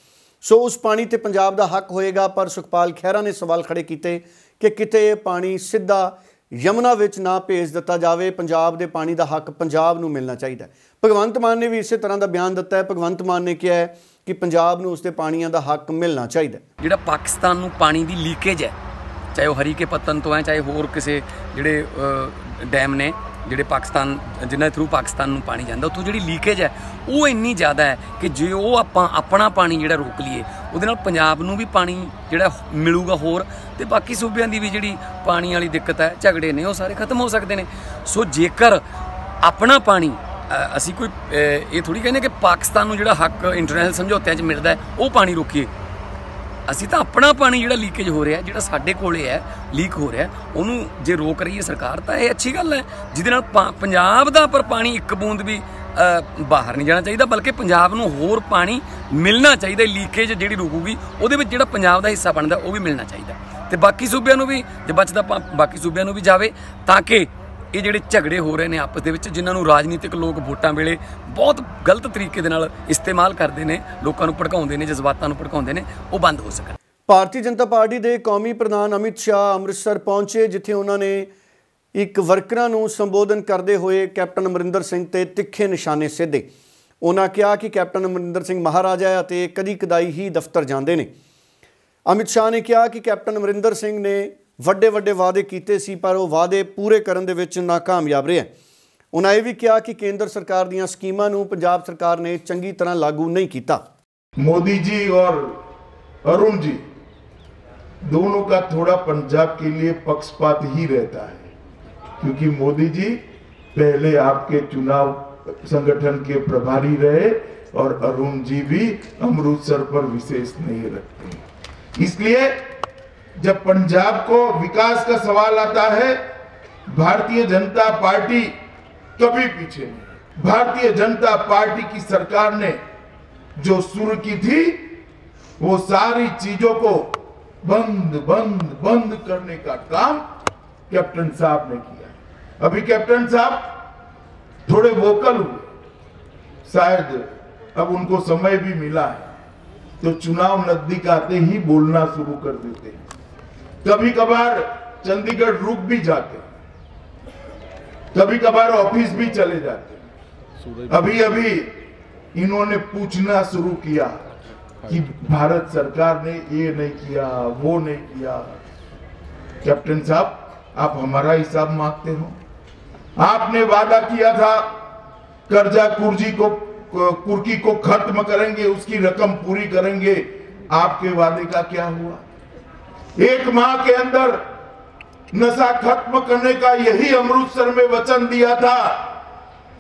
ਸੋ ਉਸ ਪਾਣੀ ਤੇ ਪੰਜਾਬ ਦਾ ਹੱਕ ਹੋਏਗਾ, ਪਰ ਸੁਖਪਾਲ ਖਹਿਰਾ ਨੇ ਸਵਾਲ ਖੜੇ ਕੀਤੇ ਕਿ ਕਿਤੇ ਇਹ ਪਾਣੀ ਸਿੱਧਾ ਯਮੁਨਾ ਵਿੱਚ ਨਾ ਭੇਜ ਦਿੱਤਾ ਜਾਵੇ, ਪੰਜਾਬ ਦੇ ਪਾਣੀ ਦਾ ਹੱਕ ਪੰਜਾਬ ਨੂੰ ਮਿਲਣਾ ਚਾਹੀਦਾ ਭਗਵੰਤ ਮਾਨ ਨੇ ਵੀ ਇਸੇ ਤਰ੍ਹਾਂ ਦਾ ਬਿਆਨ ਦਿੱਤਾ ਹੈ। ਭਗਵੰਤ ਮਾਨ ਨੇ ਕਿਹਾ ਹੈ ਕਿ ਪੰਜਾਬ ਨੂੰ ਉਸਦੇ ਪਾਣੀਆਂ ਦਾ ਹੱਕ ਮਿਲਣਾ ਚਾਹੀਦਾ
ਜਿਹੜਾ ਪਾਕਿਸਤਾਨ ਨੂੰ ਪਾਣੀ ਦੀ ਲੀਕੇਜ ਹੈ, ਚਾਹੇ ਉਹ ਹਰੀਕੇ ਪੱਤਨ ਤੋਂ ਹੈ, ਚਾਹੇ ਹੋਰ ਕਿਸੇ ਜਿਹੜੇ ਡੈਮ ਨੇ, ਜਿਹੜੇ ਪਾਕਿਸਤਾਨ, ਜਿਨ੍ਹਾਂ ਥਰੂ ਪਾਕਿਸਤਾਨ ਨੂੰ ਪਾਣੀ ਜਾਂਦਾ, ਉੱਥੋਂ ਜਿਹੜੀ ਲੀਕੇਜ ਹੈ, ਉਹ ਇੰਨੀ ਜ਼ਿਆਦਾ ਹੈ ਕਿ ਜੇ ਉਹ ਆਪਾਂ ਆਪਣਾ ਪਾਣੀ ਜਿਹੜਾ ਰੋਕ ਲਈਏ, ਉਹਦੇ ਨਾਲ ਪੰਜਾਬ ਨੂੰ ਵੀ ਪਾਣੀ ਜਿਹੜਾ ਮਿਲੂਗਾ ਹੋਰ, ਤੇ ਬਾਕੀ ਸੂਬਿਆਂ ਦੀ ਵੀ ਜਿਹੜੀ ਪਾਣੀ ਵਾਲੀ ਦਿੱਕਤ ਹੈ, ਝਗੜੇ ਨੇ, ਉਹ ਸਾਰੇ ਖਤਮ ਹੋ ਸਕਦੇ ਨੇ। ਸੋ ਜੇਕਰ ਆਪਣਾ ਪਾਣੀ ਅਸੀਂ ਕੋਈ ਇਹ ਥੋੜੀ ਕਹਿੰਦੇ ਕਿ ਪਾਕਿਸਤਾਨ ਨੂੰ ਜਿਹੜਾ ਹੱਕ ਇੰਟਰਨੈਸ਼ਨਲ ਸਮਝੌਤਿਆਂ 'ਚ ਮਿਲਦਾ ਉਹ ਪਾਣੀ ਰੋਕੀਏ। ਅਸੀਂ ਤਾਂ ਆਪਣਾ ਪਾਣੀ ਜਿਹੜਾ ਲੀਕੇਜ ਹੋ ਰਿਹਾ ਜਿਹੜਾ ਸਾਡੇ ਕੋਲੇ ਹੈ ਲੀਕ ਹੋ ਰਿਹਾ ਉਹਨੂੰ ਜੇ ਰੋਕ ਰਹੀ ਹੈ ਸਰਕਾਰ ਤਾਂ ਇਹ ਅੱਛੀ ਗੱਲ ਹੈ, ਜਿਹਦੇ ਨਾਲ ਪਾ- ਪੰਜਾਬ ਦਾ ਪਰ ਪਾਣੀ ਇੱਕ ਬੂੰਦ ਵੀ ਬਾਹਰ ਨਹੀਂ ਜਾਣਾ ਚਾਹੀਦਾ, ਬਲਕਿ ਪੰਜਾਬ ਨੂੰ ਹੋਰ ਪਾਣੀ ਮਿਲਣਾ ਚਾਹੀਦਾ ਲੀਕੇਜ ਜਿਹੜੀ ਰੁਕੂਗੀ, ਉਹਦੇ ਵਿੱਚ ਜਿਹੜਾ ਪੰਜਾਬ ਦਾ ਹਿੱਸਾ ਬਣਦਾ, ਉਹ ਵੀ ਮਿਲਣਾ ਚਾਹੀਦਾ। ਤੇ ਬਾਕੀ ਸੂਬਿਆਂ ਨੂੰ ਵੀ, ਜੇ ਬਚਦਾ ਪਾ- ਬਾਕੀ ਸੂਬਿਆਂ ਨੂੰ ਵੀ ਜਾਵੇ, ਤਾਂ ਕਿ ਇਹ ਜਿਹੜੇ ਝਗੜੇ ਹੋ ਰਹੇ ਨੇ ਆਪਸ ਦੇ ਵਿੱਚ, ਜਿਨ੍ਹਾਂ ਨੂੰ ਰਾਜਨੀਤਿਕ ਲੋਕ ਵੋਟਾਂ ਵੇਲੇ ਬਹੁਤ ਗਲਤ ਤਰੀਕੇ ਦੇ ਨਾਲ ਇਸਤੇਮਾਲ ਕਰਦੇ ਨੇ, ਲੋਕਾਂ ਨੂੰ ਭੜਕਾਉਂਦੇ ਨੇ, ਜਜ਼ਬਾਤਾਂ ਨੂੰ ਭੜਕਾਉਂਦੇ ਨੇ, ਉਹ ਬੰਦ ਹੋ ਸਕਣ।
ਭਾਰਤੀ ਜਨਤਾ ਪਾਰਟੀ ਦੇ ਕੌਮੀ ਪ੍ਰਧਾਨ ਅਮਿਤ ਸ਼ਾਹ ਅੰਮ੍ਰਿਤਸਰ ਪਹੁੰਚੇ, ਜਿੱਥੇ ਉਹਨਾਂ ਨੇ ਇੱਕ ਵਰਕਰਾਂ ਨੂੰ ਸੰਬੋਧਨ ਕਰਦੇ ਹੋਏ ਕੈਪਟਨ ਅਮਰਿੰਦਰ ਸਿੰਘ ਤੇ ਤਿੱਖੇ ਨਿਸ਼ਾਨੇ ਸਿੱਧੇ। ਉਹਨਾਂ ਕਿਹਾ ਕਿ ਕੈਪਟਨ ਅਮਰਿੰਦਰ ਸਿੰਘ ਮਹਾਰਾਜਾ ਹੈ ਅਤੇ ਕਦੀ ਕਦਾਈ ਹੀ ਦਫ਼ਤਰ ਜਾਂਦੇ ਨੇ। ਅਮਿਤ ਸ਼ਾਹ ਨੇ ਕਿਹਾ ਕਿ ਕੈਪਟਨ ਅਮਰਿੰਦਰ ਸਿੰਘ ਨੇ ਵੱਡੇ ਵੱਡੇ ਵਾਅਦੇ ਕੀਤੇ ਸੀ ਪਰ ਉਹ ਵਾਅਦੇ ਪੂਰੇ ਕਰਨ ਦੇ ਵਿੱਚ ਨਾਕਾਮਯਾਬ ਰਹੇ ਉਹਨਾਂ ਇਹ ਵੀ ਕਿਹਾ ਕਿ ਕੇਂਦਰ ਸਰਕਾਰ ਦੀਆਂ ਸਕੀਮਾਂ ਨੂੰ ਪੰਜਾਬ ਸਰਕਾਰ ਨੇ ਚੰਗੀ ਤਰ੍ਹਾਂ ਲਾਗੂ ਨਹੀਂ ਕੀਤਾ
मोदी जी और अरुण जी दोनों का थोड़ा पंजाब के लिए पक्षपात ही रहता है क्योंकि मोदी जी पहले आपके चुनाव संगठन के प्रभारी रहे और अरुण जी भी अमृतसर पर विशेष नहीं रखते इसलिए जब पंजाब को विकास का सवाल आता है, भारतीय जनता पार्टी कभी पीछे नहीं भारतीय जनता पार्टी की सरकार ने जो शुरू की थी, वो सारी चीज़ों को बंद बंद बंद करने का काम कैप्टन साहब ने किया अभी कैप्टन साहब थोड़े वोकल हुए। शायद अब उनको समय भी मिला है तो चुनाव नज़दीक आते ही बोलना शुरू कर देते हैं। कभी कभार चंडीगढ़ रुक भी जाते कभी कभार ऑफ़िस भी चले जाते अभी अभी इन्होंने पूछना शुरू किया कि भारत सरकार ने ये नहीं किया, वो नहीं किया। कैप्टन साहब, आप हमारा हिसाब मांगते हो। आपने वादा किया था, कर्जा कुर्जी को, कुर्की को खत्म करेंगे, उसकी रकम पूरी करेंगे। आपके वादे का क्या हुआ? एक माह के अंदर नशा खत्म करने का यही अमृतसर में वचन दिया था।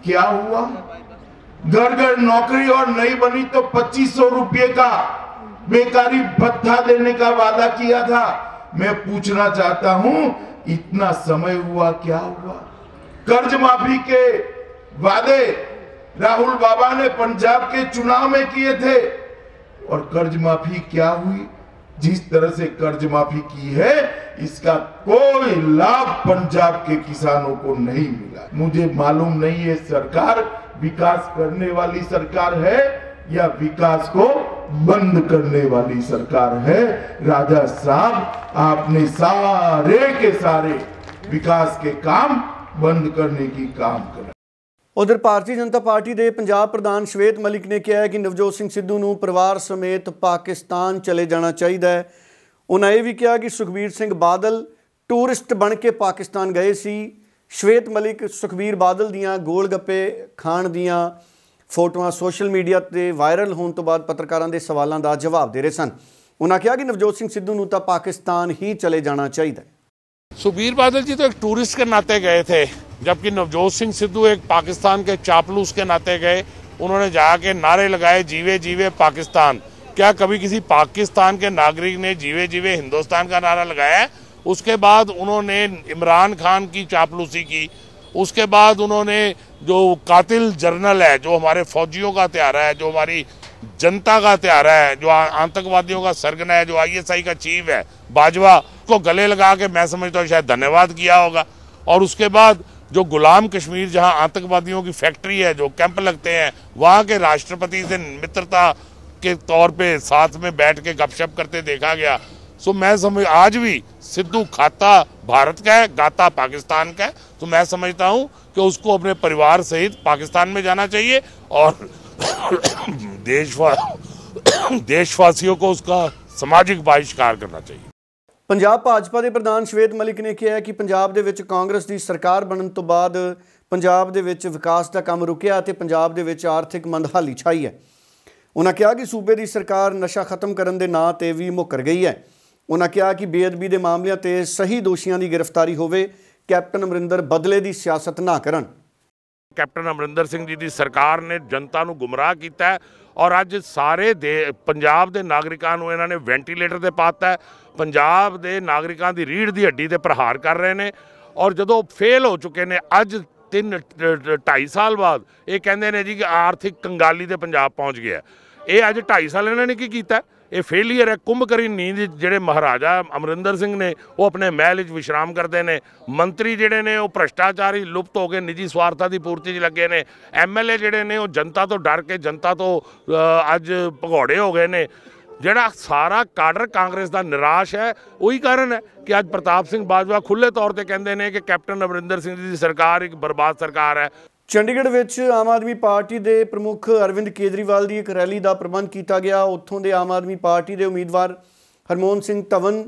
क्या हुआ? घर घर नौकरी और नहीं बनी तो पच्चीस सौ रुपये का बेकारी भत्ता देने का वादा किया था। मैं पूछना चाहता हूँ, इतना समय हुआ, क्या हुआ? कर्ज माफ़ी के वादे राहुल बाबा ने पंजाब के चुनाव में किए थे। और कर्ज माफ़ी क्या हुई? जिस तरह से कर्ज माफ़ी की है, इसका कोई लाभ पंजाब के किसानों को नहीं मिला। मुझे मालूम नहीं है सरकार विकास करने वाली सरकार है या विकास को बंद करने वाली सरकार है। राजा साहब, आपने सारे के सारे विकास के काम बंद करने की काम करा।
ਉਧਰ ਭਾਰਤੀ ਜਨਤਾ ਪਾਰਟੀ ਦੇ ਪੰਜਾਬ ਪ੍ਰਧਾਨ ਸ਼ਵੇਤ ਮਲਿਕ ਨੇ ਕਿਹਾ ਹੈ ਕਿ ਨਵਜੋਤ ਸਿੰਘ ਸਿੱਧੂ ਨੂੰ ਪਰਿਵਾਰ ਸਮੇਤ ਪਾਕਿਸਤਾਨ ਚਲੇ ਜਾਣਾ ਚਾਹੀਦਾ ਹੈ। ਉਹਨਾਂ ਇਹ ਵੀ ਕਿਹਾ ਕਿ ਸੁਖਬੀਰ ਸਿੰਘ ਬਾਦਲ ਟੂਰਿਸਟ ਬਣ ਕੇ ਪਾਕਿਸਤਾਨ ਗਏ ਸੀ। ਸ਼ਵੇਤ ਮਲਿਕ, ਸੁਖਬੀਰ ਬਾਦਲ ਦੀਆਂ ਗੋਲ ਗੱਪੇ ਖਾਣ ਦੀਆਂ ਫੋਟੋਆਂ ਸੋਸ਼ਲ ਮੀਡੀਆ ਤੇ ਵਾਇਰਲ ਹੋਣ ਤੋਂ ਬਾਅਦ ਪੱਤਰਕਾਰਾਂ ਦੇ ਸਵਾਲਾਂ ਦਾ ਜਵਾਬ ਦੇ ਰਹੇ ਸਨ। ਉਹਨਾਂ ਕਿਹਾ ਕਿ ਨਵਜੋਤ ਸਿੰਘ ਸਿੱਧੂ ਨੂੰ ਤਾਂ ਪਾਕਿਸਤਾਨ ਹੀ ਚਲੇ ਜਾਣਾ ਚਾਹੀਦਾ
ਸੁਖਬੀਰ ਬਾਦਲ ਜੀ ਤਾਂ ਇੱਕ ਟੂਰਿਸਟ ਕੇ ਨਾਤੇ ਗਏ ਥੇ। जबकि नवजोत सिंह सिद्धू एक पाकिस्तान के चापलूस के नाते गए। उन्होंने जाके नारे लगाए, जीवे जीवे पाकिस्तान। क्या कभी किसी पाकिस्तान के नागरिक ने जीवे जीवे हिंदुस्तान का नारा लगाया? उसके बाद उन्होंने इमरान खान की चापलूसी की। उसके बाद उन्होंने जो कातिल जर्नल है, जो हमारे फौजियों का हत्यारा है, जो हमारी जनता का हत्यारा है, जो आतंकवादियों का सरगना है, जो आईएसआई का चीफ है, बाजवा को गले लगा के मैं समझता हूँ शायद धन्यवाद किया होगा। और उसके बाद जो गुलाम कश्मीर जहाँ आतंकवादियों की फैक्ट्री है, जो कैंप लगते हैं, वहाँ के राष्ट्रपति से मित्रता के तौर पे साथ में बैठ के गपशप करते देखा गया। सो मैं समझ, आज भी सिद्धू खाता भारत का है, गाता पाकिस्तान का है। तो मैं समझता हूँ कि उसको अपने परिवार सहित पाकिस्तान में जाना चाहिए और देशवा, देशवासियों को उसका सामाजिक बहिष्कार करना चाहिए।
ਪੰਜਾਬ ਭਾਜਪਾ ਦੇ ਪ੍ਰਧਾਨ ਸ਼ਵੇਤ ਮਲਿਕ ਨੇ ਕਿਹਾ ਕਿ ਪੰਜਾਬ ਦੇ ਵਿੱਚ ਕਾਂਗਰਸ ਦੀ ਸਰਕਾਰ ਬਣਨ ਤੋਂ ਬਾਅਦ ਪੰਜਾਬ ਦੇ ਵਿੱਚ ਵਿਕਾਸ ਦਾ ਕੰਮ ਰੁਕਿਆ ਅਤੇ ਪੰਜਾਬ ਦੇ ਵਿੱਚ ਆਰਥਿਕ ਮੰਦਹਾਲੀ ਛਾਈ ਹੈ। ਉਹਨਾਂ ਕਿਹਾ ਕਿ ਸੂਬੇ ਦੀ ਸਰਕਾਰ ਨਸ਼ਾ ਖਤਮ ਕਰਨ ਦੇ ਨਾਂ ਤੇ ਵੀ ਮੁੱਕਰ ਗਈ ਹੈ। ਉਹਨਾਂ ਕਿਹਾ ਕਿ ਬੇਅਦਬੀ ਦੇ ਮਾਮਲਿਆਂ ਤੇ ਸਹੀ ਦੋਸ਼ੀਆਂ ਦੀ ਗ੍ਰਿਫਤਾਰੀ ਹੋਵੇ, ਕੈਪਟਨ ਅਮਰਿੰਦਰ ਬਦਲੇ ਦੀ ਸਿਆਸਤ ਨਾ ਕਰਨ।
ਕੈਪਟਨ ਅਮਰਿੰਦਰ ਸਿੰਘ ਜੀ ਦੀ ਸਰਕਾਰ ਨੇ ਜਨਤਾ ਨੂੰ ਗੁੰਮਰਾਹ ਕੀਤਾ ਔਰ ਅੱਜ ਸਾਰੇ ਦੇ ਪੰਜਾਬ ਦੇ ਨਾਗਰਿਕਾਂ ਨੂੰ ਇਹਨਾਂ ਨੇ ਵੈਂਟੀਲੇਟਰ ਤੇ ਪਾਤਾ ਪੰਜਾਬ ਦੇ ਨਾਗਰਿਕਾਂ ਦੀ ਰੀੜ ਦੀ ਹੱਡੀ ਤੇ ਪ੍ਰਹਾਰ ਕਰ ਰਹੇ ਨੇ ਔਰ ਜਦੋਂ ਫੇਲ ਹੋ ਚੁੱਕੇ ਨੇ, ਅੱਜ 3 2.5 ਸਾਲ ਬਾਅਦ ਇਹ ਕਹਿੰਦੇ ਨੇ ਜੀ ਕਿ ਆਰਥਿਕ ਕੰਗਾਲੀ ਤੇ ਪੰਜਾਬ ਪਹੁੰਚ ਗਿਆ ਇਹ ਅੱਜ 2.5 ਸਾਲ ਇਹਨਾਂ ਨੇ ਕੀ ਕੀਤਾ ਇਹ ਫੇਲੀਅਰ ਹੈ। ਕੁੰਭਕਰੀ ਨੀਂਦ ਜਿਹੜੇ ਮਹਾਰਾਜਾ ਅਮਰਿੰਦਰ ਸਿੰਘ ਨੇ, ਉਹ ਆਪਣੇ ਮਹਿਲ ਵਿੱਚ ਵਿਸ਼ਰਾਮ ਕਰਦੇ ਨੇ। ਮੰਤਰੀ ਜਿਹੜੇ ਨੇ, ਉਹ ਭ੍ਰਸ਼ਟਾਚਾਰੀ ਲੁਪਤ ਹੋ ਕੇ ਨਿੱਜੀ ਸਵਾਰਥਾਂ ਦੀ ਪੂਰਤੀ 'ਚ ਲੱਗੇ ਨੇ। ਐਮਐਲਏ ਜਿਹੜੇ ਨੇ, ਉਹ ਜਨਤਾ ਤੋਂ ਡਰ ਕੇ, ਜਨਤਾ ਤੋਂ ਅੱਜ ਭਗੌੜੇ ਹੋ ਗਏ ਨੇ। ਜਿਹੜਾ ਸਾਰਾ ਕਾਡਰ ਕਾਂਗਰਸ ਦਾ ਨਿਰਾਸ਼ ਹੈ, ਉਹੀ ਕਾਰਨ ਹੈ ਕਿ ਅੱਜ ਪ੍ਰਤਾਪ ਸਿੰਘ ਬਾਜਵਾ ਖੁੱਲੇ ਤੌਰ ਤੇ ਕਹਿੰਦੇ ਨੇ ਕਿ ਕੈਪਟਨ ਅਮਰਿੰਦਰ ਸਿੰਘ ਦੀ ਸਰਕਾਰ ਇੱਕ ਬਰਬਾਦ ਸਰਕਾਰ ਹੈ।
ਚੰਡੀਗੜ੍ਹ ਵਿੱਚ ਆਮ ਆਦਮੀ ਪਾਰਟੀ ਦੇ ਪ੍ਰਮੁੱਖ ਅਰਵਿੰਦ ਕੇਜਰੀਵਾਲ ਦੀ ਇੱਕ ਰੈਲੀ ਦਾ ਪ੍ਰਬੰਧ ਕੀਤਾ ਗਿਆ। ਉੱਥੋਂ ਦੇ ਆਮ ਆਦਮੀ ਪਾਰਟੀ ਦੇ ਉਮੀਦਵਾਰ ਹਰਮੋਹਨ ਸਿੰਘ ਤਵਨ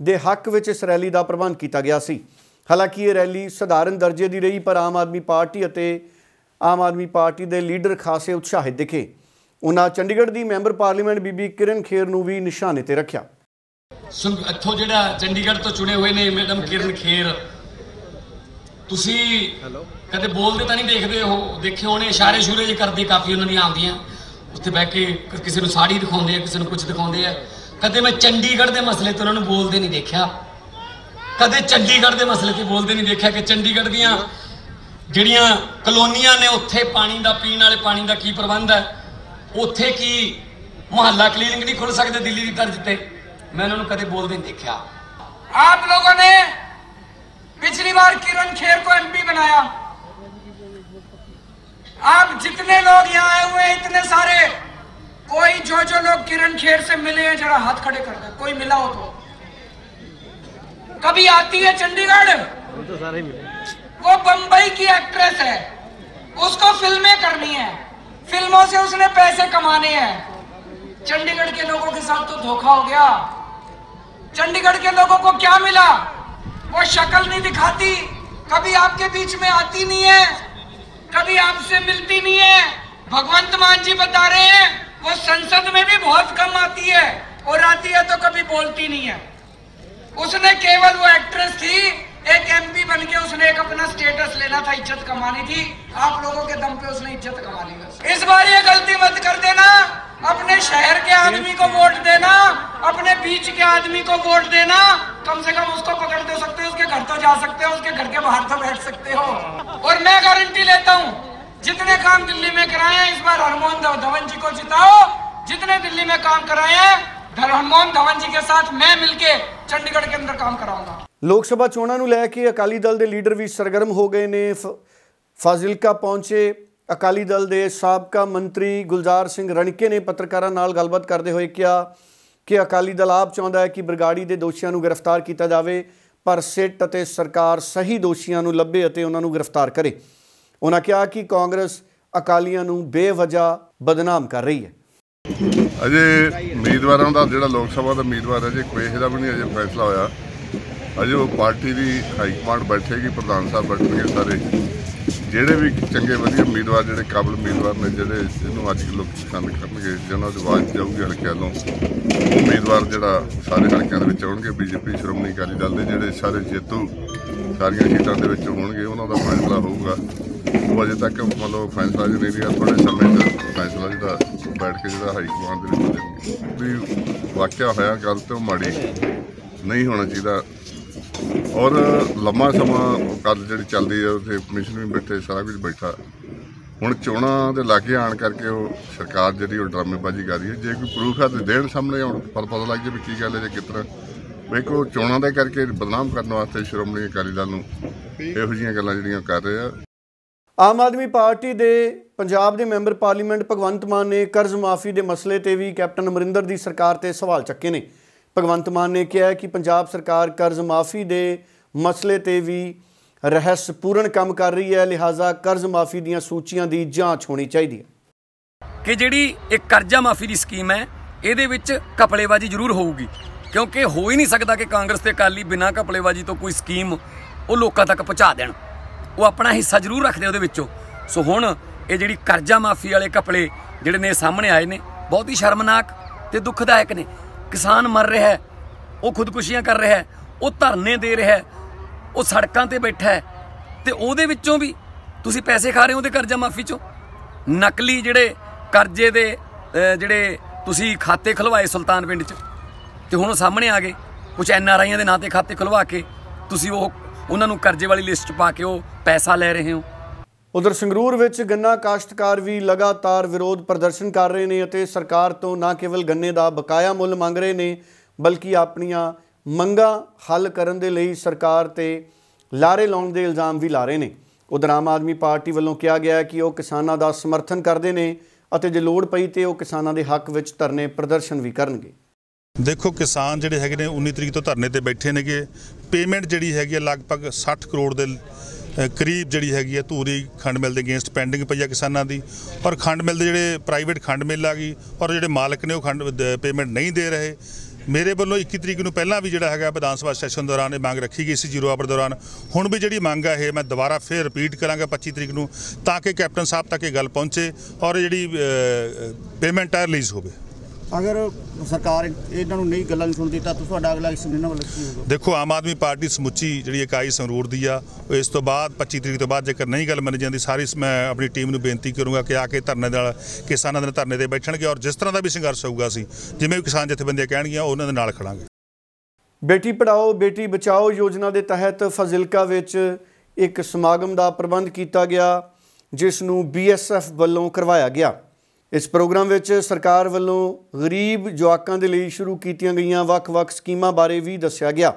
ਦੇ ਹੱਕ ਵਿੱਚ ਇਸ ਰੈਲੀ ਦਾ ਪ੍ਰਬੰਧ ਕੀਤਾ ਗਿਆ ਸੀ। ਹਾਲਾਂਕਿ ਇਹ ਰੈਲੀ ਸਧਾਰਨ ਦਰਜੇ ਦੀ ਰਹੀ ਪਰ ਆਮ ਆਦਮੀ ਪਾਰਟੀ ਅਤੇ ਆਮ ਆਦਮੀ ਪਾਰਟੀ ਦੇ ਲੀਡਰ ਖਾਸੇ ਉਤਸ਼ਾਹਿਤ ਦਿਖੇ। ਉਹਨਾਂ ਚੰਡੀਗੜ੍ਹ ਦੀ ਮੈਂਬਰ ਪਾਰਲੀਮੈਂਟ ਬੀਬੀ ਕਿਰਨ ਖੇਰ ਨੂੰ ਵੀ ਨਿਸ਼ਾਨੇ ਤੇ ਰੱਖਿਆ।
ਇੱਥੋਂ ਜਿਹੜਾ ਚੰਡੀਗੜ੍ਹ ਤੋਂ ਚੁਣੇ ਹੋਏ ਨੇ ਮੈਡਮ ਕਿਰਨ ਖੇਰ ਤੁਸੀਂ ਕਦੇ ਬੋਲਦੇ ਤਾਂ ਨਹੀਂ ਦੇਖਦੇ ਉਹ। ਦੇਖੇ ਉਹਨੇ ਇਸ਼ਾਰੇ ਸ਼ੂਰੇ ਜੇ ਕਰਦੇ, ਕਾਫੀ ਉਹਨਾਂ ਦੀਆਂ ਆਉਂਦੀਆਂ। ਉੱਥੇ ਬਹਿ ਕੇ ਕਿਸੇ ਨੂੰ ਸਾੜੀ ਦਿਖਾਉਂਦੇ ਆ, ਕਿਸੇ ਨੂੰ ਕੁਝ ਦਿਖਾਉਂਦੇ ਆ। ਕਦੇ ਮੈਂ ਚੰਡੀਗੜ੍ਹ ਦੇ ਮਸਲੇ ਤੇ ਉਹਨਾਂ ਨੂੰ ਬੋਲਦੇ ਨਹੀਂ ਦੇਖਿਆ। ਕਦੇ ਚੰਡੀਗੜ੍ਹ ਦੇ ਮਸਲੇ ਤੇ ਬੋਲਦੇ ਨਹੀਂ ਦੇਖਿਆ ਕਿ ਚੰਡੀਗੜ੍ਹ ਦੀਆਂ ਜਿਹੜੀਆਂ ਕਲੋਨੀਆਂ ਨੇ, ਉੱਥੇ ਪਾਣੀ ਦਾ ਪੀਣ ਵਾਲੇ, ਪਾਣੀ ਦਾ ਕੀ ਪ੍ਰਬੰਧ ਹੈ? ਉੱਥੇ ਕੀ ਮੁਹੱਲਾ ਕਲੀਨਿਕ ਨਹੀਂ ਖੁੱਲ ਸਕਦੇ ਦਿੱਲੀ ਦੀ ਤਰਜ਼ ਤੇ? ਮੈਂ ਉਹਨਾਂ ਨੂੰ ਕਦੇ ਬੋਲਦੇ ਨਹੀਂ ਦੇਖਿਆ।
ਆਪ ਲੋਗों ਨੇ ਪਿਛਲੀ ਵਾਰ ਕਿਰਨ ਖੇਰ ਕੋ ਐਮਪੀ ਬਣਾਇਆ। आप जितने लोग यहाँ आए हुए हैं, इतने सारे। कोई जो जो लोग किरण खेर से मिले हैं, जरा हाथ खड़े कर दे। कोई मिला हो तो। कभी आती है चंडीगढ़? वो बंबई की एक्ट्रेस है। उसको फ़िल्में करनी है। फ़िल्मों से उसने पैसे कमाने हैं। चंडीगढ़ के लोगों के साथ तो धोखा हो गया। चंडीगढ़ के लोगों को क्या मिला? वो शक्ल नहीं दिखाती। कभी आपके बीच में आती नहीं है। कभी आपसे मिलती नहीं है। भगवंत मान जी बता रहे हैं, वो संसद में भी बहुत कम आती है, और आती है तो कभी बोलती नहीं है। उसने केवल वो एक्ट्रेस थी एक एमपी बन के उसने एक अपना स्टेटस लेना था इज़्ज़त कमानी थी। आप लोगों के दम पे उसने इज़्ज़त कमा ली बस। इस बार ये गलती मत कर देना। अपने शहर के आदमी को वोट देना। अपने बीच के आदमी को वोट देना। कम से कम उसको पकड़ दे सकते हो उसके घर तो जा सकते हो उसके घर के बाहर तो बैठ सकते हो। और मैं गारंटी लेता हूँ जितने काम दिल्ली में कराए हैं इस बार हरमोहन धवन जी को जिताओ। जितने दिल्ली में काम कराए हैं हरमोहन धवन जी के साथ मैं मिलके चंडीगढ़ के अंदर काम कराऊँगा।
ਲੋਕ ਸਭਾ ਚੋਣਾਂ ਨੂੰ ਲੈ ਕੇ ਅਕਾਲੀ ਦਲ ਦੇ ਲੀਡਰ ਵੀ ਸਰਗਰਮ ਹੋ ਗਏ ਨੇ। ਫ- ਫਾਜ਼ਿਲਕਾ ਪਹੁੰਚੇ ਅਕਾਲੀ ਦਲ ਦੇ ਸਾਬਕਾ ਮੰਤਰੀ ਗੁਲਜ਼ਾਰ ਸਿੰਘ ਰਣਕੇ ਨੇ ਪੱਤਰਕਾਰਾਂ ਨਾਲ ਗੱਲਬਾਤ ਕਰਦੇ ਹੋਏ ਕਿਹਾ ਕਿ ਅਕਾਲੀ ਦਲ ਆਪ ਚਾਹੁੰਦਾ ਹੈ ਕਿ ਬਰਗਾੜੀ ਦੇ ਦੋਸ਼ੀਆਂ ਨੂੰ ਗ੍ਰਿਫਤਾਰ ਕੀਤਾ ਜਾਵੇ, ਪਰ ਸਿੱਟ ਅਤੇ ਸਰਕਾਰ ਸਹੀ ਦੋਸ਼ੀਆਂ ਨੂੰ ਲੱਭੇ ਅਤੇ ਉਹਨਾਂ ਨੂੰ ਗ੍ਰਿਫਤਾਰ ਕਰੇ। ਉਹਨਾਂ ਕਿਹਾ ਕਿ ਕਾਂਗਰਸ ਅਕਾਲੀਆਂ ਨੂੰ ਬੇਵਜ੍ਹਾ ਬਦਨਾਮ ਕਰ ਰਹੀ ਹੈ।
ਅਜੇ ਉਮੀਦਵਾਰਾਂ ਦਾ ਜਿਹੜਾ ਲੋਕ ਸਭਾ ਦਾ ਉਮੀਦਵਾਰ ਹੈ ਜੇ ਕੋਈ ਇਹਦਾ ਵੀ ਨਹੀਂ ਅਜੇ ਫੈਸਲਾ ਹੋਇਆ। ਅਜੇ ਉਹ ਪਾਰਟੀ ਦੀ ਹਾਈ ਕਮਾਂਡ ਬੈਠੇਗੀ, ਪ੍ਰਧਾਨ ਸਾਹਿਬ ਬੈਠਣਗੇ ਸਾਰੇ। ਜਿਹੜੇ ਵੀ ਚੰਗੇ, ਵਧੀਆ ਉਮੀਦਵਾਰ, ਜਿਹੜੇ ਕਾਬਲ ਉਮੀਦਵਾਰ ਨੇ, ਜਿਹੜੇ ਜਿਹਨੂੰ ਅੱਜ ਲੋਕ ਪਸੰਦ ਕਰਨਗੇ ਜਿਹਨਾਂ ਦੀ ਆਵਾਜ਼ ਜਾਊਗੀ ਹਲਕਿਆਂ ਤੋਂ, ਉਮੀਦਵਾਰ ਜਿਹੜਾ ਸਾਰੇ ਹਲਕਿਆਂ ਦੇ ਵਿੱਚ ਆਉਣਗੇ, ਬੀਜੇਪੀ, ਸ਼੍ਰੋਮਣੀ ਅਕਾਲੀ ਦਲ ਦੇ ਜਿਹੜੇ ਸਾਰੇ ਜੇਤੂ ਸਾਰੀਆਂ ਸੀਟਾਂ ਦੇ ਵਿੱਚ ਹੋਣਗੇ, ਉਹਨਾਂ ਦਾ ਫੈਸਲਾ ਹੋਊਗਾ। ਉਹ ਅਜੇ ਤੱਕ ਮਤਲਬ ਫੈਸਲਾ ਜਿਹੜਾ ਨਹੀਂ ਰਿਹਾ ਥੋੜੇ ਸਮੇਂ 'ਚ ਫੈਸਲਾ ਜਿਹੜਾ ਬੈਠ ਕੇ ਜਿਹੜਾ ਹਾਈ ਕਮਾਂਡ ਦੇ ਵਿੱਚ ਵੀ ਵਾਕਿਆ ਹੋਇਆ ਗੱਲ ਤੇ ਉਹ ਮਾੜੀ ਨਹੀਂ ਹੋਣਾ ਚਾਹੀਦਾ। ਔਰ ਲੰਮਾ ਸਮਾਂ ਗੱਲ ਜਿਹੜੀ ਚੱਲਦੀ ਹੈ, ਉੱਥੇ ਕਮਿਸ਼ਨ ਵੀ ਬੈਠੇ, ਸਾਰਾ ਕੁਝ ਬੈਠਾ। ਹੁਣ ਚੋਣਾਂ ਦੇ ਲਾਗੇ ਆਣ ਕਰਕੇ ਉਹ ਸਰਕਾਰ ਜਿਹੜੀ ਉਹ ਡਰਾਮੇਬਾਜ਼ੀ ਕਰ ਰਹੀ ਹੈ। ਜੇ ਕੋਈ ਪ੍ਰੂਫ ਹੈ ਤੇ ਦੇਣ ਸਾਹਮਣੇ ਹੁਣ ਪਰ ਪਤਾ ਲੱਗ ਜੇ ਵੀ ਕੀ ਗੱਲ ਹੈ, ਜੇ ਕਿਸ ਤਰ੍ਹਾਂ। ਵੇਖੋ ਚੋਣਾਂ ਦੇ ਕਰਕੇ ਬਦਨਾਮ ਕਰਨ ਵਾਸਤੇ ਸ਼੍ਰੋਮਣੀ ਅਕਾਲੀ ਦਲ ਨੂੰ ਇਹੋ ਜਿਹੀਆਂ ਗੱਲਾਂ ਜਿਹੜੀਆਂ ਕਰ ਰਹੇ ਆ।
ਆਮ ਆਦਮੀ ਪਾਰਟੀ ਦੇ ਪੰਜਾਬ ਦੇ ਮੈਂਬਰ ਪਾਰਲੀਮੈਂਟ ਭਗਵੰਤ ਮਾਨ ਨੇ ਕਰਜ਼ ਮਾਫੀ ਦੇ ਮਸਲੇ ਤੇ ਵੀ ਕੈਪਟਨ ਅਮਰਿੰਦਰ ਦੀ ਸਰਕਾਰ ਤੇ ਸਵਾਲ ਚੱਕੇ ਨੇ। ਭਗਵੰਤ ਮਾਨ ਨੇ ਕਿਹਾ ਕਿ ਪੰਜਾਬ ਸਰਕਾਰ ਕਰਜ਼ ਮਾਫੀ ਦੇ ਮਸਲੇ ਤੇ ਵੀ ਰਹੱਸਪੂਰਨ ਕੰਮ ਕਰ ਰਹੀ ਹੈ, ਲਿਹਾਜ਼ਾ ਕਰਜ਼ ਮਾਫੀ ਦੀਆਂ ਸੂਚੀਆਂ ਦੀ ਜਾਂਚ ਹੋਣੀ ਚਾਹੀਦੀ ਹੈ।
ਕਿ ਜਿਹੜੀ ਇੱਕ ਕਰਜ਼ਾ ਮਾਫੀ ਦੀ ਸਕੀਮ ਹੈ, ਇਹਦੇ ਵਿੱਚ ਕਪੜੇਬਾਜ਼ੀ ਜ਼ਰੂਰ ਹੋਊਗੀ। ਕਿਉਂਕਿ ਹੋ ਹੀ ਨਹੀਂ ਸਕਦਾ ਕਿ ਕਾਂਗਰਸ ਤੇ ਅਕਾਲੀ ਬਿਨਾਂ ਕਪੜੇਬਾਜ਼ੀ ਤੋਂ ਕੋਈ ਸਕੀਮ ਉਹ ਲੋਕਾਂ ਤੱਕ ਪਹੁੰਚਾ ਦੇਣ। ਉਹ ਆਪਣਾ ਹਿੱਸਾ ਜ਼ਰੂਰ ਰੱਖਦੇ ਉਹਦੇ ਵਿੱਚੋਂ। ਸੋ ਹੁਣ ਇਹ ਜਿਹੜੀ ਕਰਜ਼ਾ ਮਾਫੀ ਵਾਲੇ ਕਪੜੇ ਜਿਹੜੇ ਨੇ ਸਾਹਮਣੇ ਆਏ ਨੇ, ਬਹੁਤ ਹੀ ਸ਼ਰਮਨਾਕ ਤੇ ਦੁਖਦਾਇਕ ਨੇ। ਕਿਸਾਨ ਮਰ ਰਿਹਾ ਹੈ, ਉਹ ਖੁਦਕੁਸ਼ੀਆਂ ਕਰ ਰਿਹਾ ਹੈ, ਉਹ ਧਰਨੇ ਦੇ ਰਿਹਾ ਹੈ, ਉਹ ਸੜਕਾਂ ਤੇ ਬੈਠਾ ਹੈ, ਤੇ ਉਹਦੇ ਵਿੱਚੋਂ ਵੀ ਤੁਸੀਂ ਪੈਸੇ ਖਾ ਰਹੇ ਹੋ ਉਹਦੇ ਕਰਜ਼ਾ ਮਾਫੀ ਚੋਂ? ਨਕਲੀ ਜਿਹੜੇ ਕਰਜ਼ੇ ਦੇ ਜਿਹੜੇ ਤੁਸੀਂ ਖਾਤੇ ਖਲਵਾਏ ਸੁਲਤਾਨ ਪਿੰਡ 'ਚ, ਤੇ ਹੁਣ ਉਹ ਸਾਹਮਣੇ ਆ ਗਏ ਕੁਝ ਐਨ ਆਰ ਆਈਆਂ ਦੇ ਨਾਂ ਤੇ ਖਾਤੇ ਖਲਵਾ ਕੇ ਤੁਸੀਂ ਉਹ, ਉਹਨਾਂ ਨੂੰ ਕਰਜ਼ੇ ਵਾਲੀ ਲਿਸਟ 'ਚ ਪਾ ਕੇ ਉਹ ਪੈਸਾ ਲੈ ਰਹੇ ਹੋ।
ਉਧਰ ਸੰਗਰੂਰ ਵਿੱਚ ਗੰਨਾ ਕਾਸ਼ਤਕਾਰ ਵੀ ਲਗਾਤਾਰ ਵਿਰੋਧ ਪ੍ਰਦਰਸ਼ਨ ਕਰ ਰਹੇ ਨੇ ਅਤੇ ਸਰਕਾਰ ਤੋਂ ਨਾ ਕੇਵਲ ਗੰਨੇ ਦਾ ਬਕਾਇਆ ਮੁੱਲ ਮੰਗ ਰਹੇ ਨੇ, ਬਲਕਿ ਆਪਣੀਆਂ ਮੰਗਾਂ ਹੱਲ ਕਰਨ ਦੇ ਲਈ ਸਰਕਾਰ ਤੇ ਲਾਰੇ ਲਾਉਣ ਦੇ ਇਲਜ਼ਾਮ ਵੀ ਲਾ ਰਹੇ ਨੇ। ਉਧਰ ਆਮ ਆਦਮੀ ਪਾਰਟੀ ਵੱਲੋਂ ਕਿਹਾ ਗਿਆ ਕਿ ਉਹ ਕਿਸਾਨਾਂ ਦਾ ਸਮਰਥਨ ਕਰਦੇ ਨੇ ਅਤੇ ਜੇ ਲੋੜ ਪਈ ਤੇ ਉਹ ਕਿਸਾਨਾਂ ਦੇ ਹੱਕ ਵਿੱਚ ਧਰਨੇ ਪ੍ਰਦਰਸ਼ਨ ਵੀ ਕਰਨਗੇ।
ਦੇਖੋ, ਕਿਸਾਨ ਜਿਹੜੇ ਹੈਗੇ ਨੇ 19 ਤਰੀਕ ਤੋਂ ਧਰਨੇ ਤੇ ਬੈਠੇ ਨੇਗੇ। ਪੇਮੈਂਟ ਜਿਹੜੀ ਹੈਗੀ ਹੈ ਲਗਭਗ 60 ਕਰੋੜ ਦੇ ਕਰੀਬ ਜਿਹੜੀ ਹੈਗੀ ਹੈ ਧੂਰੀ ਖੰਡ ਮਿਲ ਦੇ ਅਗੇਂਸਟ ਪੈਂਡਿੰਗ ਪਈ ਆ ਕਿਸਾਨਾਂ ਦੀ। ਔਰ ਖੰਡ ਮਿਲ ਦੇ ਜਿਹੜੇ ਪ੍ਰਾਈਵੇਟ ਖੰਡ ਮਿਲ ਆ ਗਈ, ਔਰ ਜਿਹੜੇ ਮਾਲਕ ਨੇ ਉਹ ਖੰਡ ਪੇਮੈਂਟ ਨਹੀਂ ਦੇ ਰਹੇ। ਮੇਰੇ ਵੱਲੋਂ 21 ਤਰੀਕ ਨੂੰ ਪਹਿਲਾਂ ਵੀ ਜਿਹੜਾ ਹੈਗਾ ਵਿਧਾਨ ਸਭਾ ਸੈਸ਼ਨ ਦੌਰਾਨ ਇਹ ਮੰਗ ਰੱਖੀ ਗਈ ਸੀ ਜ਼ੀਰੋ ਆਵਰ ਦੌਰਾਨ। ਹੁਣ ਵੀ ਜਿਹੜੀ ਮੰਗ ਆ ਇਹ ਮੈਂ ਦੁਬਾਰਾ ਫੇਰ ਰਿਪੀਟ ਕਰਾਂਗਾ 25 ਤਰੀਕ ਨੂੰ, ਤਾਂ ਕਿ ਕੈਪਟਨ ਸਾਹਿਬ ਤੱਕ ਇਹ ਗੱਲ ਪਹੁੰਚੇ, ਔਰ ਇਹ ਜਿਹੜੀ ਪੇਮੈਂਟ ਆ ਰਿਲੀਜ਼ ਹੋਵੇ।
ਅਗਰ ਸਰਕਾਰ ਇਹਨਾਂ ਨੂੰ ਨਹੀਂ ਗੱਲਾਂ ਨਹੀਂ ਸੁਣਦੀ ਤਾਂ ਤੁਹਾਡਾ ਅਗਲਾ ਐਕਸ਼ਨ ਇਹਨਾਂ ਵੱਲ ਕੀ ਹੋਊਗਾ?
ਦੇਖੋ ਆਮ ਆਦਮੀ ਪਾਰਟੀ ਸਮੁੱਚੀ ਜਿਹੜੀ ਇਕਾਈ ਸੰਗਰੂਰ ਦੀ ਆ ਉਹ ਇਸ ਤੋਂ ਬਾਅਦ 25 ਤਰੀਕ ਤੋਂ ਬਾਅਦ ਜੇਕਰ ਨਹੀਂ ਗੱਲ ਮੰਨੀ ਜਾਂਦੀ ਸਾਰੀ ਮੈਂ ਆਪਣੀ ਟੀਮ ਨੂੰ ਬੇਨਤੀ ਕਰੂੰਗਾ ਕਿ ਆ ਕੇ ਧਰਨੇ ਨਾਲ ਕਿਸਾਨਾਂ ਦੇ ਧਰਨੇ ਤੇ ਬੈਠਣਗੇ ਔਰ ਜਿਸ ਤਰ੍ਹਾਂ ਦਾ ਵੀ ਸੰਘਰਸ਼ ਹੋਊਗਾ ਸੀ ਜਿਵੇਂ ਵੀ ਕਿਸਾਨ ਜਥੇਬੰਦੀਆਂ ਕਹਿਣਗੀਆਂ ਉਹਨਾਂ ਦੇ ਨਾਲ ਖੜਾਂਗੇ।
ਬੇਟੀ ਪੜਾਓ ਬੇਟੀ ਬਚਾਓ ਯੋਜਨਾ ਦੇ ਤਹਿਤ ਫਜ਼ਿਲਕਾ ਵਿੱਚ ਇੱਕ ਸਮਾਗਮ ਦਾ ਪ੍ਰਬੰਧ ਕੀਤਾ ਗਿਆ ਜਿਸ ਨੂੰ ਬੀਐਸਐਫ ਵੱਲੋਂ ਕਰਵਾਇਆ ਗਿਆ। ਇਸ ਪ੍ਰੋਗਰਾਮ ਵਿੱਚ ਸਰਕਾਰ ਵੱਲੋਂ ਗਰੀਬ ਜਵਾਕਾਂ ਦੇ ਲਈ ਸ਼ੁਰੂ ਕੀਤੀਆਂ ਗਈਆਂ ਵੱਖ-ਵੱਖ ਸਕੀਮਾਂ ਬਾਰੇ ਵੀ ਦੱਸਿਆ ਗਿਆ।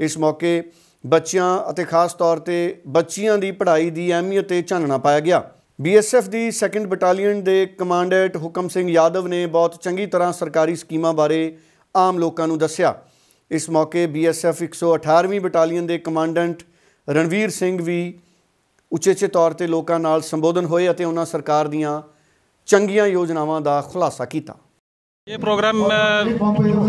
ਇਸ ਮੌਕੇ ਬੱਚਿਆਂ ਅਤੇ ਖਾਸ ਤੌਰ ਤੇ ਬੱਚੀਆਂ ਦੀ ਪੜ੍ਹਾਈ ਦੀ ਅਹਿਮੀਅਤ ਤੇ ਚਾਨਣਾ ਪਾਇਆ ਗਿਆ। ਬੀਐਸਐਫ ਦੀ 2nd ਬਟਾਲੀਅਨ ਦੇ ਕਮਾਂਡੈਂਟ ਹੁਕਮ ਸਿੰਘ ਯਾਦਵ ਨੇ ਬਹੁਤ ਚੰਗੀ ਤਰ੍ਹਾਂ ਸਰਕਾਰੀ ਸਕੀਮਾਂ ਬਾਰੇ ਆਮ ਲੋਕਾਂ ਨੂੰ ਦੱਸਿਆ। ਇਸ ਮੌਕੇ ਬੀਐਸਐਫ 118ਵੀਂ ਬਟਾਲੀਅਨ ਦੇ ਕਮਾਂਡੈਂਟ ਰਣਵੀਰ ਸਿੰਘ ਵੀ ਉਚੇਚੇ ਤੌਰ ਤੇ ਲੋਕਾਂ ਨਾਲ ਸੰਬੋਧਨ ਹੋਏ ਅਤੇ ਉਹਨਾਂ ਸਰਕਾਰ ਦੀਆਂ ਚੰਗੀਆਂ ਯੋਜਨਾਵਾਂ ਦਾ ਖੁਲਾਸਾ ਕੀਤਾ।
ये प्रोग्राम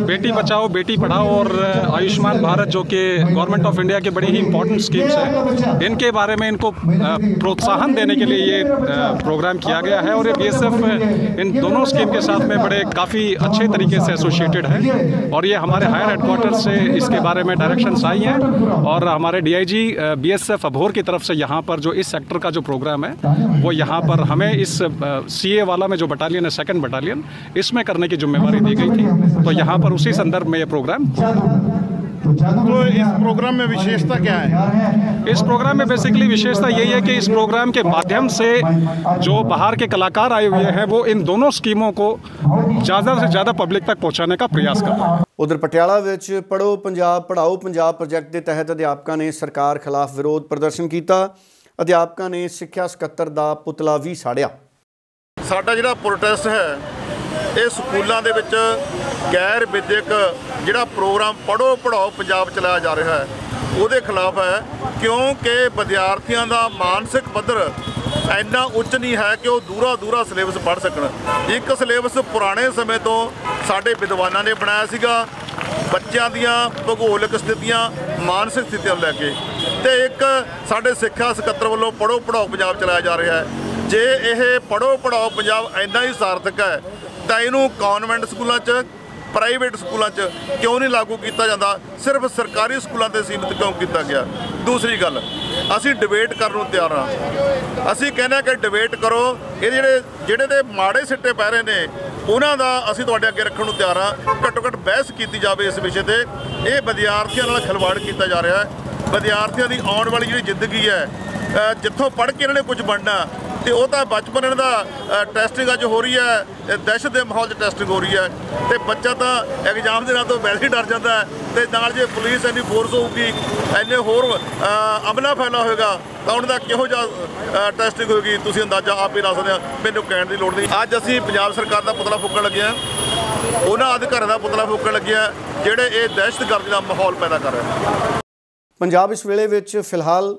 बेटी बचाओ, बेटी पढ़ाओ और आयुष्मान भारत जो कि गवर्नमेंट ऑफ़ इंडिया के बड़ी ही इंपॉर्टेंट स्कीम्स हैं, इनके बारे में इनको प्रोत्साहन देने के लिए ये प्रोग्राम किया गया है और ये बीएसएफ इन दोनों स्कीम के साथ में बड़े काफ़ी अच्छे तरीके से एसोसिएटेड है और ये हमारे हायर हेडक्वार्टर से इसके बारे में डायरेक्शंस आई हैं और हमारे डीआईजी बीएसएफ अभोर की तरफ़ से यहाँ पर जो इस सेक्टर का जो प्रोग्राम है, वो यहाँ पर हमें इस सीए वाला में जो बटालियन है सेकेंड बटालियन इसमें करने की जिम्मेवारी दी गई थी तो यहाँ पर उसी संदर्भ में ये प्रोग्राम
तो इस प्रोग्राम में विशेषता क्या है
इस प्रोग्राम में बेसिकली विशेषता यही है कि इस प्रोग्राम के माध्यम से जो बाहर के कलाकार आए हुए हैं वो इन दोनों स्कीमों को ज़्यादा से ज़्यादा पब्लिक तक पहुँचाने का प्रयास कर रहे हैं
ਉਧਰ ਪਟਿਆਲਾ ਵਿੱਚ ਪੜੋ ਪੰਜਾਬ ਪੜਾਓ ਪੰਜਾਬ ਪ੍ਰੋਜੈਕਟ ਦੇ ਤਹਿਤ ਅਧਿਆਪਕਾਂ ਨੇ ਸਰਕਾਰ ਖਿਲਾਫ ਵਿਰੋਧ ਪ੍ਰਦਰਸ਼ਨ ਕੀਤਾ ਅਧਿਆਪਕਾਂ ਨੇ ਸਿੱਖਿਆ ਸਕੱਤਰ ਦਾ ਪੁਤਲਾ ਵੀ ਸਾੜਿਆ
ਸਾਡਾ ਜਿਹੜਾ ਪ੍ਰੋਟੈਸਟ ਹੈ ਇਹ ਸਕੂਲਾਂ ਦੇ ਵਿੱਚ ਗੈਰ ਵਿਦਿਅਕ ਜਿਹੜਾ ਪ੍ਰੋਗਰਾਮ ਪੜੋ ਪੜਾਓ ਪੰਜਾਬ ਚਲਾਇਆ ਜਾ ਰਿਹਾ ਹੈ, ਉਹਦੇ ਖਿਲਾਫ ਹੈ, ਕਿਉਂਕਿ ਵਿਦਿਆਰਥੀਆਂ ਦਾ ਮਾਨਸਿਕ ਪੱਧਰ ਇੰਨਾ ਉੱਚ ਨਹੀਂ ਹੈ ਕਿ ਉਹ ਦੂਰਾ ਦੂਰਾ ਸਿਲੇਬਸ ਪੜ੍ਹ ਸਕਣ। ਇੱਕ ਸਿਲੇਬਸ ਪੁਰਾਣੇ ਸਮੇਂ ਤੋਂ ਸਾਡੇ ਵਿਦਵਾਨਾਂ ਨੇ ਬਣਾਇਆ ਸੀਗਾ, ਬੱਚਿਆਂ ਦੀਆਂ ਭੂਗੋਲਿਕ ਸਥਿਤੀਆਂ, ਮਾਨਸਿਕ ਸਥਿਤੀਆਂ ਨੂੰ ਲੈ ਕੇ। ਤੇ ਇੱਕ ਸਾਡੇ ਸਿੱਖਿਆ ਸਕੱਤਰ ਵੱਲੋਂ ਪੜੋ ਪੜਾਓ ਪੰਜਾਬ ਚਲਾਇਆ ਜਾ ਰਿਹਾ ਹੈ ਜੇ ਇਹ ਪੜੋ ਪੜਾਓ ਪੰਜਾਬ ਇੰਨਾ ਹੀ ਸਾਰਥਕ ਹੈ, ਤਾਂ ਇਹਨੂੰ ਕਨਵੈਂਟ ਸਕੂਲਾਂ 'ਚ ਪ੍ਰਾਈਵੇਟ ਸਕੂਲਾਂ 'ਚ ਕਿਉਂ ਨਹੀਂ ਲਾਗੂ ਕੀਤਾ ਜਾਂਦਾ? ਸਿਰਫ ਸਰਕਾਰੀ ਸਕੂਲਾਂ ਤੇ ਸੀਮਿਤ ਕਿਉਂ ਕੀਤਾ ਗਿਆ? ਦੂਸਰੀ ਗੱਲ, ਅਸੀਂ ਡਿਬੇਟ ਕਰਨ ਨੂੰ ਤਿਆਰ ਹਾਂ। ਅਸੀਂ ਕਹਿੰਦੇ ਹਾਂ ਕਿ ਡਿਬੇਟ ਕਰੋ, ਇਹ ਜਿਹੜੇ ਜਿਹੜੇ ਦੇ ਮਾੜੇ ਸਿੱਟੇ ਪੈ ਰਹੇ ਨੇ, ਉਹਨਾਂ ਦਾ ਅਸੀਂ ਤੁਹਾਡੇ ਅੱਗੇ ਰੱਖਣ ਨੂੰ ਤਿਆਰ ਹਾਂ। ਘੱਟੋ ਘੱਟ ਬਹਿਸ ਕੀਤੀ ਜਾਵੇ ਇਸ ਵਿਸ਼ੇ ਤੇ। ਇਹ ਵਿਦਿਆਰਥੀਆਂ ਨਾਲ ਖਿਲਵਾੜ ਕੀਤਾ ਜਾ ਰਿਹਾ ਹੈ। ਵਿਦਿਆਰਥੀਆਂ ਦੀ ਆਉਣ ਵਾਲੀ ਜਿਹੜੀ ਜ਼ਿੰਦਗੀ ਹੈ ਜਿੱਥੋਂ ਪੜ੍ਹ ਕੇ ਇਹਨਾਂ ਨੇ ਕੁਝ ਬਣਨਾ ਤੇ ਉਹ ਤਾਂ ਬਚਪਨ ਇਹਨਾਂ ਦਾ ਟੈਸਟਿੰਗ ਅੱਜ ਹੋ ਰਹੀ ਹੈ ਦਹਿਸ਼ਤ ਦੇ ਮਾਹੌਲ 'ਚ ਟੈਸਟਿੰਗ ਹੋ ਰਹੀ ਹੈ। ਤੇ ਬੱਚਾ ਤਾਂ ਐਗਜ਼ਾਮ ਦੇ ਨਾਲ ਤੋਂ ਵੈਸੇ ਹੀ ਡਰ ਜਾਂਦਾ ਹੈ ਤੇ ਨਾਲ ਜੇ ਪੁਲਿਸ ਇੰਨੀ ਫੋਰਸ ਹੋਊਗੀ, ਇੰਨੇ ਹੋਰ ਅਮਲਾ ਫੈਲਾ ਹੋਏਗਾ, ਤਾਂ ਉਹਨਾਂ ਦਾ ਕਿਹੋ ਜਿਹਾ ਟੈਸਟਿੰਗ ਹੋਏਗੀ? ਤੁਸੀਂ ਅੰਦਾਜ਼ਾ ਆਪ ਹੀ ਲਾ ਸਕਦੇ ਹੋ, ਮੈਨੂੰ ਕਹਿਣ ਦੀ ਲੋੜ ਨਹੀਂ। ਅੱਜ ਅਸੀਂ ਪੰਜਾਬ ਸਰਕਾਰ ਦਾ ਪੁਤਲਾ ਫੂਕਣ ਲੱਗੇ ਹਾਂ। ਉਹਨਾਂ ਅਧਿਕਾਰੀਆਂ ਦਾ ਪੁਤਲਾ ਫੂਕਣ ਲੱਗੇ ਹਾਂ, ਜਿਹੜੇ ਇਹ ਦਹਿਸ਼ਤਗਰਦੀ ਦਾ ਮਾਹੌਲ ਪੈਦਾ ਕਰ ਰਹੇ
ਪੰਜਾਬ ਇਸ ਵੇਲੇ ਵਿੱਚ ਫਿਲਹਾਲ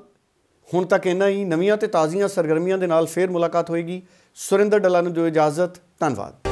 ਹੁਣ ਤੱਕ ਇੰਨਾ ਹੀ। ਨਵੀਆਂ ਤੇ ਤਾਜ਼ੀਆਂ ਸਰਗਰਮੀਆਂ ਦੇ ਨਾਲ ਫੇਰ ਮੁਲਾਕਾਤ ਹੋਏਗੀ। ਸੁਰਿੰਦਰ ਡੱਲਾ ਨੂੰ ਦਿਓ ਇਜਾਜ਼ਤ। ਧੰਨਵਾਦ।